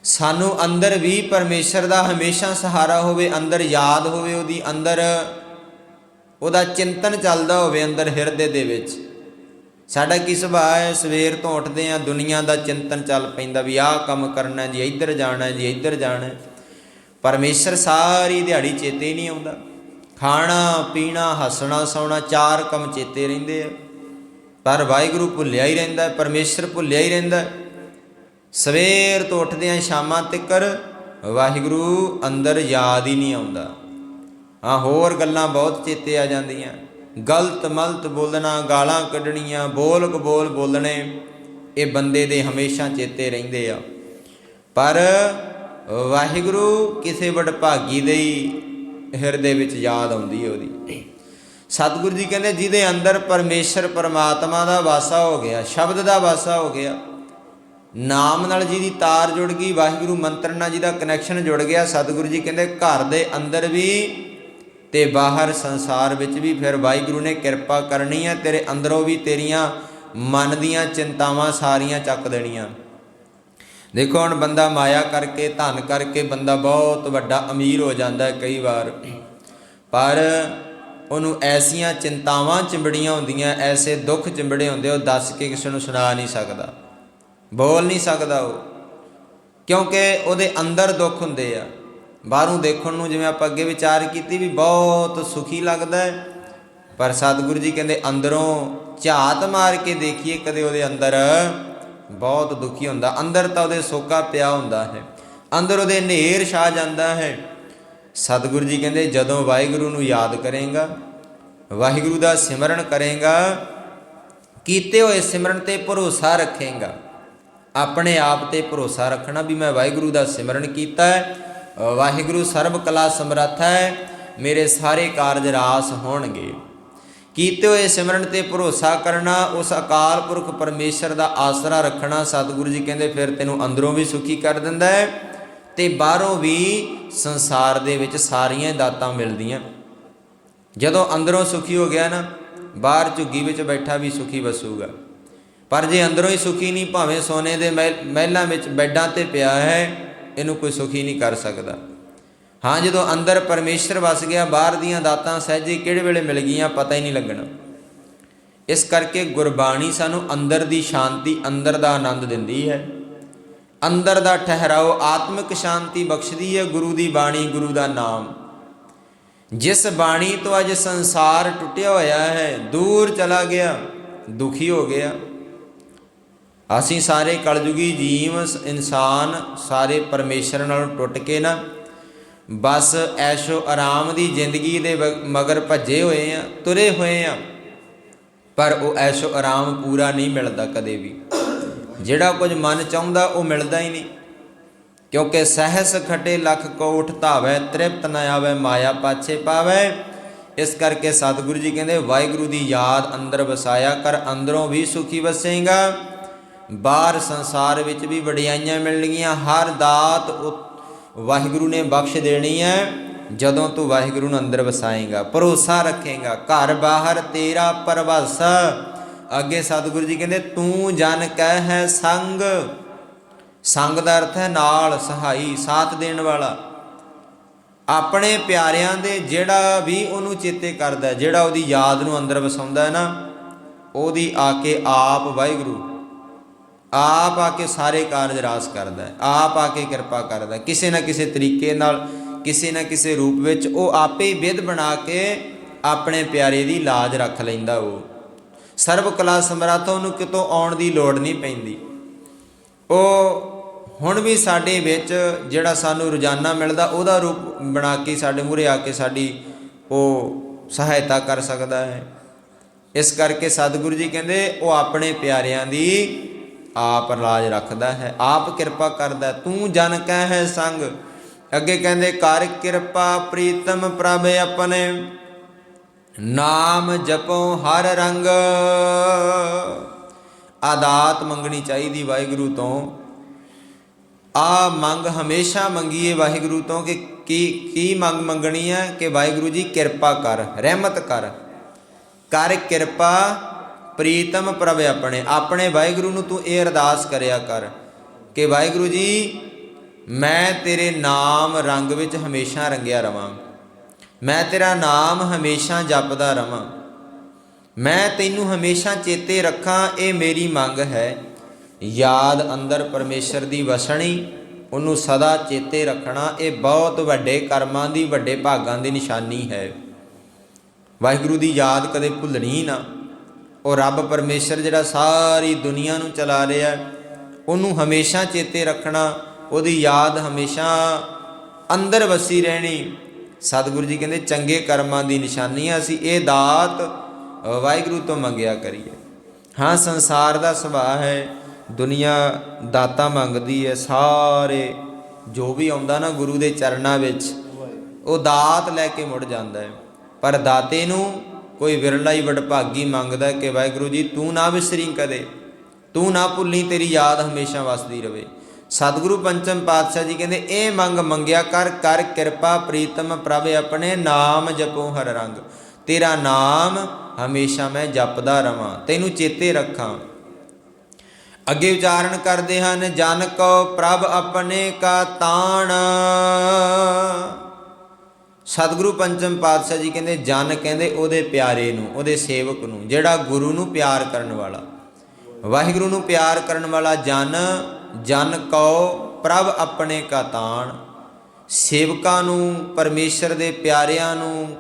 ਸਾਨੂੰ ਅੰਦਰ ਵੀ ਪਰਮੇਸ਼ਰ ਦਾ ਹਮੇਸ਼ਾ ਸਹਾਰਾ ਹੋਵੇ, ਅੰਦਰ ਯਾਦ ਹੋਵੇ ਉਹਦੀ, ਅੰਦਰ ਉਹਦਾ ਚਿੰਤਨ ਚੱਲਦਾ ਹੋਵੇ, ਅੰਦਰ ਹਿਰਦੇ ਦੇ ਵਿੱਚ। ਸਾਡਾ ਕੀ ਸੁਭਾਅ ਹੈ? ਸਵੇਰ ਤੋਂ ਉੱਠਦੇ ਆ ਦੁਨੀਆ ਦਾ ਚਿੰਤਨ ਚੱਲ ਪੈਂਦਾ ਵੀ ਆਹ ਕੰਮ ਕਰਨਾ ਜੀ ਇੱਧਰ ਜਾਣਾ ਜੀ ਇੱਧਰ ਜਾਣਾ। ਪਰਮੇਸ਼ਰ ਸਾਰੀ ਦਿਹਾੜੀ ਚੇਤੇ ਹੀ ਨਹੀਂ ਆਉਂਦਾ। ਖਾਣਾ ਪੀਣਾ ਹੱਸਣਾ ਸੌਣਾ ਚਾਰ ਕੰਮ ਚੇਤੇ ਰਹਿੰਦੇ ਆ। ਪਰ ਵਾਹਿਗੁਰੂ ਭੁੱਲਿਆ ਹੀ ਰਹਿੰਦਾ ਹੈ, ਪਰਮੇਸ਼ਰ ਭੁੱਲਿਆ ਹੀ ਰਹਿੰਦਾ ਸਵੇਰ ਤੋਂ ਉੱਠਦੇ ਆ ਸ਼ਾਮਾਂ ਤੱਕਰ ਵਾਹਿਗੁਰੂ ਅੰਦਰ ਯਾਦ ਹੀ ਨਹੀਂ ਆਉਂਦਾ। ਹਾਂ ਹੋਰ ਗੱਲਾਂ ਬਹੁਤ ਚੇਤੇ ਆ ਜਾਂਦੀਆਂ। ਗਲਤ ਮਲਤ ਬੋਲਣਾ, ਗਾਲਾਂ ਕੱਢਣੀਆਂ ਬੋਲ ਕਬੋਲ ਬੋਲਣੇ, ਇਹ ਬੰਦੇ ਦੇ ਹਮੇਸ਼ਾ ਚੇਤੇ ਰਹਿੰਦੇ ਆ। ਪਰ ਵਾਹਿਗੁਰੂ ਕਿਸੇ ਵਡਭਾਗੀ ਦੇ ਹੀ ਹਿਰਦੇ ਵਿੱਚ ਯਾਦ ਆਉਂਦੀ ਹੈ ਉਹਦੀ। ਸਤਿਗੁਰੂ ਜੀ ਕਹਿੰਦੇ, ਜਿਹਦੇ ਅੰਦਰ ਪਰਮੇਸ਼ਰ ਪਰਮਾਤਮਾ ਦਾ ਵਾਸਾ ਹੋ ਗਿਆ, ਸ਼ਬਦ ਦਾ ਵਾਸਾ ਹੋ ਗਿਆ, ਨਾਮ ਨਾਲ ਜਿਹਦੀ ਤਾਰ ਜੁੜ ਗਈ, ਵਾਹਿਗੁਰੂ ਮੰਤਰ ਨਾਲ ਜਿਹਦਾ ਕਨੈਕਸ਼ਨ ਜੁੜ ਗਿਆ, ਸਤਿਗੁਰੂ ਜੀ ਕਹਿੰਦੇ ਘਰ ਦੇ ਅੰਦਰ ਵੀ ਤੇ ਬਾਹਰ ਸੰਸਾਰ ਵਿੱਚ ਵੀ ਫਿਰ ਵਾਹਿਗੁਰੂ ਨੇ ਕਿਰਪਾ ਕਰਨੀ ਹੈ ਤੇਰੇ ਅੰਦਰੋਂ ਵੀ ਤੇਰੀਆਂ ਮਨ ਦੀਆਂ ਚਿੰਤਾਵਾਂ ਸਾਰੀਆਂ ਚੱਕ ਦੇਣੀਆਂ। ਦੇਖੋ ਹੁਣ ਬੰਦਾ ਮਾਇਆ ਕਰਕੇ, ਧਨ ਕਰਕੇ ਬੰਦਾ ਬਹੁਤ ਵੱਡਾ ਅਮੀਰ ਹੋ ਜਾਂਦਾ ਹੈ ਕਈ ਵਾਰ। ਪਰ ਉਹਨੂੰ ਐਸੀਆਂ ਚਿੰਤਾਵਾਂ ਚਿੰਬੜੀਆਂ ਹੁੰਦੀਆਂ, ਐਸੇ ਦੁੱਖ ਚਿੰਬੜੇ ਹੁੰਦੇ, ਉਹ ਦੱਸ ਕੇ ਕਿਸੇ ਨੂੰ ਸੁਣਾ ਨਹੀਂ ਸਕਦਾ। ਬੋਲ ਨਹੀਂ ਸਕਦਾ ਉਹ। ਕਿਉਂਕਿ ਉਹਦੇ ਅੰਦਰ ਦੁੱਖ ਹੁੰਦੇ ਆ। ਬਾਹਰੋਂ ਦੇਖਣ ਨੂੰ ਜਿਵੇਂ ਆਪਾਂ ਅੱਗੇ ਵਿਚਾਰ ਕੀਤੀ ਵੀ ਬਹੁਤ ਸੁਖੀ ਲੱਗਦਾ ਹੈ। ਪਰ ਸਤਿਗੁਰੂ ਜੀ ਕਹਿੰਦੇ ਅੰਦਰੋਂ ਝਾਤ ਮਾਰ ਕੇ ਦੇਖੀਏ ਕਦੇ ਉਹਦੇ ਅੰਦਰ ਬਹੁਤ ਦੁਖੀ ਹੁੰਦਾ, ਅੰਦਰ ਤਾਂ ਉਹਦੇ ਸੋਕਾ ਪਿਆ ਹੁੰਦਾ ਹੈ, ਅੰਦਰ ਉਹਦੇ ਹਨੇਰ ਛਾ ਜਾਂਦਾ ਹੈ। ਸਤਿਗੁਰੂ ਜੀ ਕਹਿੰਦੇ ਜਦੋਂ ਵਾਹਿਗੁਰੂ ਨੂੰ ਯਾਦ ਕਰੇਗਾ, ਵਾਹਿਗੁਰੂ ਦਾ ਸਿਮਰਨ ਕਰੇਗਾ, ਕੀਤੇ ਹੋਏ ਸਿਮਰਨ ਤੇ ਭਰੋਸਾ ਰੱਖੇਗਾ। ਆਪਣੇ ਆਪ ਤੇ ਭਰੋਸਾ ਰੱਖਣਾ ਵੀ ਮੈਂ ਵਾਹਿਗੁਰੂ ਦਾ ਸਿਮਰਨ ਕੀਤਾ ਹੈ ਵਾਹਿਗੁਰੂ ਸਰਬ ਕਲਾ ਸਮਰੱਥ ਹੈ, ਮੇਰੇ ਸਾਰੇ ਕਾਰਜ ਰਾਸ ਹੋਣਗੇ। ਕੀਤੇ ਹੋਏ ਸਿਮਰਨ ਤੇ ਭਰੋਸਾ ਕਰਨਾ, ਉਸ ਅਕਾਲ ਪੁਰਖ ਪਰਮੇਸ਼ਰ ਦਾ ਆਸਰਾ ਰੱਖਣਾ ਸਤਿਗੁਰੂ ਜੀ ਕਹਿੰਦੇ, ਫਿਰ ਤੈਨੂੰ ਅੰਦਰੋਂ ਵੀ ਸੁਖੀ ਕਰ ਦਿੰਦਾ ਹੈ ਤੇ ਬਾਹਰੋਂ ਵੀ ਸੰਸਾਰ ਦੇ ਵਿੱਚ ਸਾਰੀਆਂ ਦਾਤਾਂ ਮਿਲਦੀਆਂ। ਜਦੋਂ ਅੰਦਰੋਂ ਸੁਖੀ ਹੋ ਗਿਆ ਨਾ, ਬਾਹਰ ਝੁੱਗੀ ਵਿੱਚ ਬੈਠਾ ਵੀ ਸੁਖੀ ਵਸੂਗਾ। ਪਰ ਜੇ ਅੰਦਰੋਂ ਹੀ ਸੁਖੀ ਨਹੀਂ, ਭਾਵੇਂ ਸੋਨੇ ਦੇ ਮਹਿ- ਮਹਿਲਾਂ ਵਿੱਚ ਬੈੱਡਾਂ ਤੇ ਪਿਆ ਹੈ ਇਹਨੂੰ ਕੋਈ ਸੁਖੀ ਨਹੀਂ ਕਰ ਸਕਦਾ। ਹਾਂ, ਜਦੋਂ ਅੰਦਰ ਪਰਮੇਸ਼ਰ ਵਸ ਗਿਆ, ਬਾਹਰ ਦੀਆਂ ਦਾਤਾਂ ਸਹਿਜੇ ਕਿਹੜੇ ਵੇਲੇ ਮਿਲ ਗਈਆਂ ਪਤਾ ਹੀ ਨਹੀਂ ਲੱਗਣਾ। ਇਸ ਕਰਕੇ ਗੁਰਬਾਣੀ ਸਾਨੂੰ ਅੰਦਰ ਦੀ ਸ਼ਾਂਤੀ, ਅੰਦਰ ਦਾ ਆਨੰਦ ਦਿੰਦੀ ਹੈ। ਅੰਦਰ ਦਾ ਠਹਿਰਾਓ, ਆਤਮਿਕ ਸ਼ਾਂਤੀ ਬਖਸ਼ਦੀ ਹੈ ਗੁਰੂ ਦੀ ਬਾਣੀ, ਗੁਰੂ ਦਾ ਨਾਮ। ਜਿਸ ਬਾਣੀ ਤੋਂ ਅੱਜ ਸੰਸਾਰ ਟੁੱਟਿਆ ਹੋਇਆ ਹੈ, ਦੂਰ ਚਲਾ ਗਿਆ, ਦੁਖੀ ਹੋ ਗਿਆ। ਅਸੀਂ ਸਾਰੇ ਕਲਯੁਗੀ ਜੀਵ ਇਨਸਾਨ ਸਾਰੇ ਪਰਮੇਸ਼ਰ ਨਾਲੋਂ ਟੁੱਟ ਕੇ ਨਾ ਬਸ ਐਸ਼ੋ ਆਰਾਮ ਦੀ ਜ਼ਿੰਦਗੀ ਦੇ ਵ- ਮਗਰ ਭੱਜੇ ਹੋਏ ਆ, ਤੁਰੇ ਹੋਏ ਆ। ਪਰ ਉਹ ਐਸ਼ੋ ਆਰਾਮ ਪੂਰਾ ਨਹੀਂ ਮਿਲਦਾ ਕਦੇ ਵੀ। ਜਿਹੜਾ ਕੁਝ ਮਨ ਚਾਹੁੰਦਾ ਉਹ ਮਿਲਦਾ ਹੀ ਨਹੀਂ। ਕਿਉਂਕਿ ਸਹਸ ਖਟੇ ਲੱਖ ਕੋਠ ਧਾਵੈ, ਤ੍ਰਿਪਤ ਨ ਆਵੈ, ਮਾਇਆ ਪਾਛੇ ਪਾਵੈ। ਇਸ ਕਰਕੇ ਸਤਿਗੁਰੂ ਜੀ ਕਹਿੰਦੇ, ਵਾਹਿਗੁਰੂ ਦੀ ਯਾਦ ਅੰਦਰ ਵਸਾਇਆ ਕਰ, ਅੰਦਰੋਂ ਵੀ ਸੁਖੀ ਵਸੇਗਾ। ਬਾਹਰ ਸੰਸਾਰ ਵਿੱਚ ਵੀ ਵਡਿਆਈਆਂ ਮਿਲਣਗੀਆਂ, ਹਰ ਦਾਤ ਉਹ ਵਾਹਿਗੁਰੂ ਨੇ ਬਖਸ਼ ਦੇਣੀ ਹੈ। ਜਦੋਂ ਤੂੰ ਵਾਹਿਗੁਰੂ ਨੂੰ ਅੰਦਰ ਵਸਾਏਗਾ, ਭਰੋਸਾ ਰੱਖੇਗਾ, ਘਰ ਬਾਹਰ ਤੇਰਾ ਪਰਵਾਸ। ਅੱਗੇ ਸਤਿਗੁਰੂ ਜੀ ਕਹਿੰਦੇ, ਤੂੰ ਜਨ ਕਹਿ ਹੈ ਸੰਗ। ਸੰਗ ਦਾ ਅਰਥ ਹੈ ਨਾਲ, ਸਹਾਈ, ਸਾਥ ਦੇਣ ਵਾਲਾ। ਆਪਣੇ ਪਿਆਰਿਆਂ ਦੇ ਜਿਹੜਾ ਵੀ ਉਹਨੂੰ ਚੇਤੇ ਕਰਦਾ, ਜਿਹੜਾ ਉਹਦੀ ਯਾਦ ਨੂੰ ਅੰਦਰ ਵਸਾਉਂਦਾ ਹੈ ਨਾ, ਉਹਦੀ ਆ ਕੇ ਆਪ ਵਾਹਿਗੁਰੂ ਆਪ ਆ ਕੇ ਸਾਰੇ ਕਾਰਜ ਰਾਸ ਕਰਦਾ ਹੈ, ਆਪ ਆ ਕੇ ਕਿਰਪਾ ਕਰਦਾ ਕਿਸੇ ਨਾ ਕਿਸੇ ਤਰੀਕੇ ਨਾਲ, ਕਿਸੇ ਨਾ ਕਿਸੇ ਰੂਪ ਵਿੱਚ ਉਹ ਆਪੇ ਹੀ ਵਿਧ ਬਣਾ ਕੇ ਆਪਣੇ ਪਿਆਰੇ ਦੀ ਲਾਜ ਰੱਖ ਲੈਂਦਾ ਉਹ। ਸਰਬ ਕਲਾ ਸਮਰੱਥ ਉਹਨੂੰ ਕਿਤੋਂ ਆਉਣ ਦੀ ਲੋੜ ਨਹੀਂ ਪੈਂਦੀ। ਉਹ ਹੁਣ ਵੀ ਸਾਡੇ ਵਿੱਚ ਜਿਹੜਾ ਸਾਨੂੰ ਰੋਜ਼ਾਨਾ ਮਿਲਦਾ, ਉਹਦਾ ਰੂਪ ਬਣਾ ਕੇ ਸਾਡੇ ਮੂਹਰੇ ਆ ਕੇ ਸਾਡੀ ਉਹ ਸਹਾਇਤਾ ਕਰ ਸਕਦਾ ਹੈ। ਇਸ ਕਰਕੇ ਸਤਿਗੁਰੂ ਜੀ ਕਹਿੰਦੇ, ਉਹ ਆਪਣੇ ਪਿਆਰਿਆਂ ਦੀ ਆਪ ਰਾਜ ਰੱਖਦਾ ਹੈ, ਆਪ ਕਿਰਪਾ ਕਰਦਾ ਤੂੰ ਜਨ ਕਹਿ ਹੈ ਸੰਗ, ਅੱਗੇ ਕਹਿੰਦੇ, ਕਰ ਕਿਰਪਾ ਪ੍ਰੀਤਮ ਪ੍ਰਭ ਆਪਣੇ, ਨਾਮ ਜਪੋ ਹਰ ਰੰਗ। ਆਦਾਤ ਮੰਗਣੀ ਚਾਹੀਦੀ ਵਾਹਿਗੁਰੂ ਤੋਂ। ਆ ਮੰਗ ਹਮੇਸ਼ਾ ਮੰਗੀਏ ਵਾਹਿਗੁਰੂ ਤੋਂ ਕਿ ਕੀ ਕੀ ਮੰਗ ਮੰਗਣੀ ਹੈ ਕਿ ਵਾਹਿਗੁਰੂ ਜੀ ਕਿਰਪਾ ਕਰ, ਰਹਿਮਤ ਕਰ। ਕਰ ਕਿਰਪਾ ਪ੍ਰੀਤਮ ਪ੍ਰਭ ਆਪਣੇ ਆਪਣੇ ਵਾਹਿਗੁਰੂ ਨੂੰ ਤੂੰ ਇਹ ਅਰਦਾਸ ਕਰਿਆ ਕਰ ਕਿ ਵਾਹਿਗੁਰੂ ਜੀ, ਮੈਂ ਤੇਰੇ ਨਾਮ ਰੰਗ ਵਿੱਚ ਹਮੇਸ਼ਾ ਰੰਗਿਆ ਰਵਾਂ। ਮੈਂ ਤੇਰਾ ਨਾਮ ਹਮੇਸ਼ਾ ਜਪਦਾ ਰਵਾਂ। ਮੈਂ ਤੈਨੂੰ ਹਮੇਸ਼ਾ ਚੇਤੇ ਰੱਖਾਂ, ਇਹ ਮੇਰੀ ਮੰਗ ਹੈ। ਯਾਦ ਅੰਦਰ ਪਰਮੇਸ਼ਰ ਦੀ ਵਸਣੀ, ਉਹਨੂੰ ਸਦਾ ਚੇਤੇ ਰੱਖਣਾ, ਇਹ ਬਹੁਤ ਵੱਡੇ ਕਰਮਾਂ ਦੀ, ਵੱਡੇ ਭਾਗਾਂ ਦੀ ਨਿਸ਼ਾਨੀ ਹੈ। ਵਾਹਿਗੁਰੂ ਦੀ ਯਾਦ ਕਦੇ ਭੁੱਲਣੀ ਹੀ ਨਾ। ਉਹ ਰੱਬ ਪਰਮੇਸ਼ਰ ਜਿਹੜਾ ਸਾਰੀ ਦੁਨੀਆ ਨੂੰ ਚਲਾ ਰਿਹਾ ਉਹਨੂੰ ਹਮੇਸ਼ਾ ਚੇਤੇ ਰੱਖਣਾ, ਉਹਦੀ ਯਾਦ ਹਮੇਸ਼ਾ ਅੰਦਰ ਵਸੀ ਰਹਿਣੀ। ਸਤਿਗੁਰੂ ਜੀ ਕਹਿੰਦੇ, ਚੰਗੇ ਕਰਮਾਂ ਦੀ ਨਿਸ਼ਾਨੀ ਹੈ ਅਸੀਂ ਇਹ ਦਾਤ ਵਾਹਿਗੁਰੂ ਤੋਂ ਮੰਗਿਆ ਕਰੀਏ। ਹਾਂ, ਸੰਸਾਰ ਦਾ ਸੁਭਾਅ ਹੈ, ਦੁਨੀਆ ਦਾਤਾ ਮੰਗਦੀ ਹੈ, ਸਾਰੇ, ਜੋ ਵੀ ਆਉਂਦਾ ਨਾ ਗੁਰੂ ਦੇ ਚਰਨਾਂ ਵਿੱਚ, ਉਹ ਦਾਤ ਲੈ ਕੇ ਮੁੜ ਜਾਂਦਾ ਹੈ। ਪਰ ਦਾਤੇ ਨੂੰ ਕੋਈ ਵਿਰਲਾ ਹੀ ਵਡਭਾਗੀ ਮੰਗਦਾ ਕਿ ਵਾਹਿਗੁਰੂ ਜੀ, ਤੂੰ ਨਾ ਵਿਸਰੀ ਕਦੇ, ਤੂੰ ਨਾ ਭੁੱਲੀ, ਤੇਰੀ ਯਾਦ ਹਮੇਸ਼ਾ ਵਸਦੀ ਰਵੇ ਸਤਿਗੁਰੂ ਪੰਚਮ ਪਾਤਸ਼ਾਹ ਜੀ ਕਹਿੰਦੇ, ਇਹ ਮੰਗ ਮੰਗਿਆ ਕਰ ਕਰ ਕਿਰਪਾ ਪ੍ਰੀਤਮ ਪ੍ਰਭ ਆਪਣੇ ਨਾਮ ਜਪੋ ਹਰ ਰੰਗ। ਤੇਰਾ ਨਾਮ ਹਮੇਸ਼ਾ ਮੈਂ ਜਪਦਾ ਰਵਾਂ, ਤੈਨੂੰ ਚੇਤੇ ਰੱਖਾਂ। ਅੱਗੇ ਉਚਾਰਨ ਕਰਦੇ ਹਨ, ਜਨ ਕੋ ਪ੍ਰਭ ਆਪਣੇ ਕਾ ਤਾਣ। ਸਤਿਗੁਰੂ ਪੰਚਮ ਪਾਤਸ਼ਾਹ ਜੀ ਕਹਿੰਦੇ, ਜਨ ਕਹਿੰਦੇ ਉਹਦੇ ਪਿਆਰੇ ਨੂੰ, ਉਹਦੇ ਸੇਵਕ ਨੂੰ, ਜਿਹੜਾ ਗੁਰੂ ਨੂੰ ਪਿਆਰ ਕਰਨ ਵਾਲਾ। ਵਾਹਿਗੁਰੂ ਨੂੰ ਪਿਆਰ ਕਰਨ ਵਾਲਾ ਜਨ ਜਨ ਕੋ ਪ੍ਰਭ ਆਪਣੇ ਕਾ ਤਾਣ। ਸੇਵਕਾਂ ਨੂੰ, ਪਰਮੇਸ਼ਰ ਦੇ ਪਿਆਰਿਆਂ ਨੂੰ,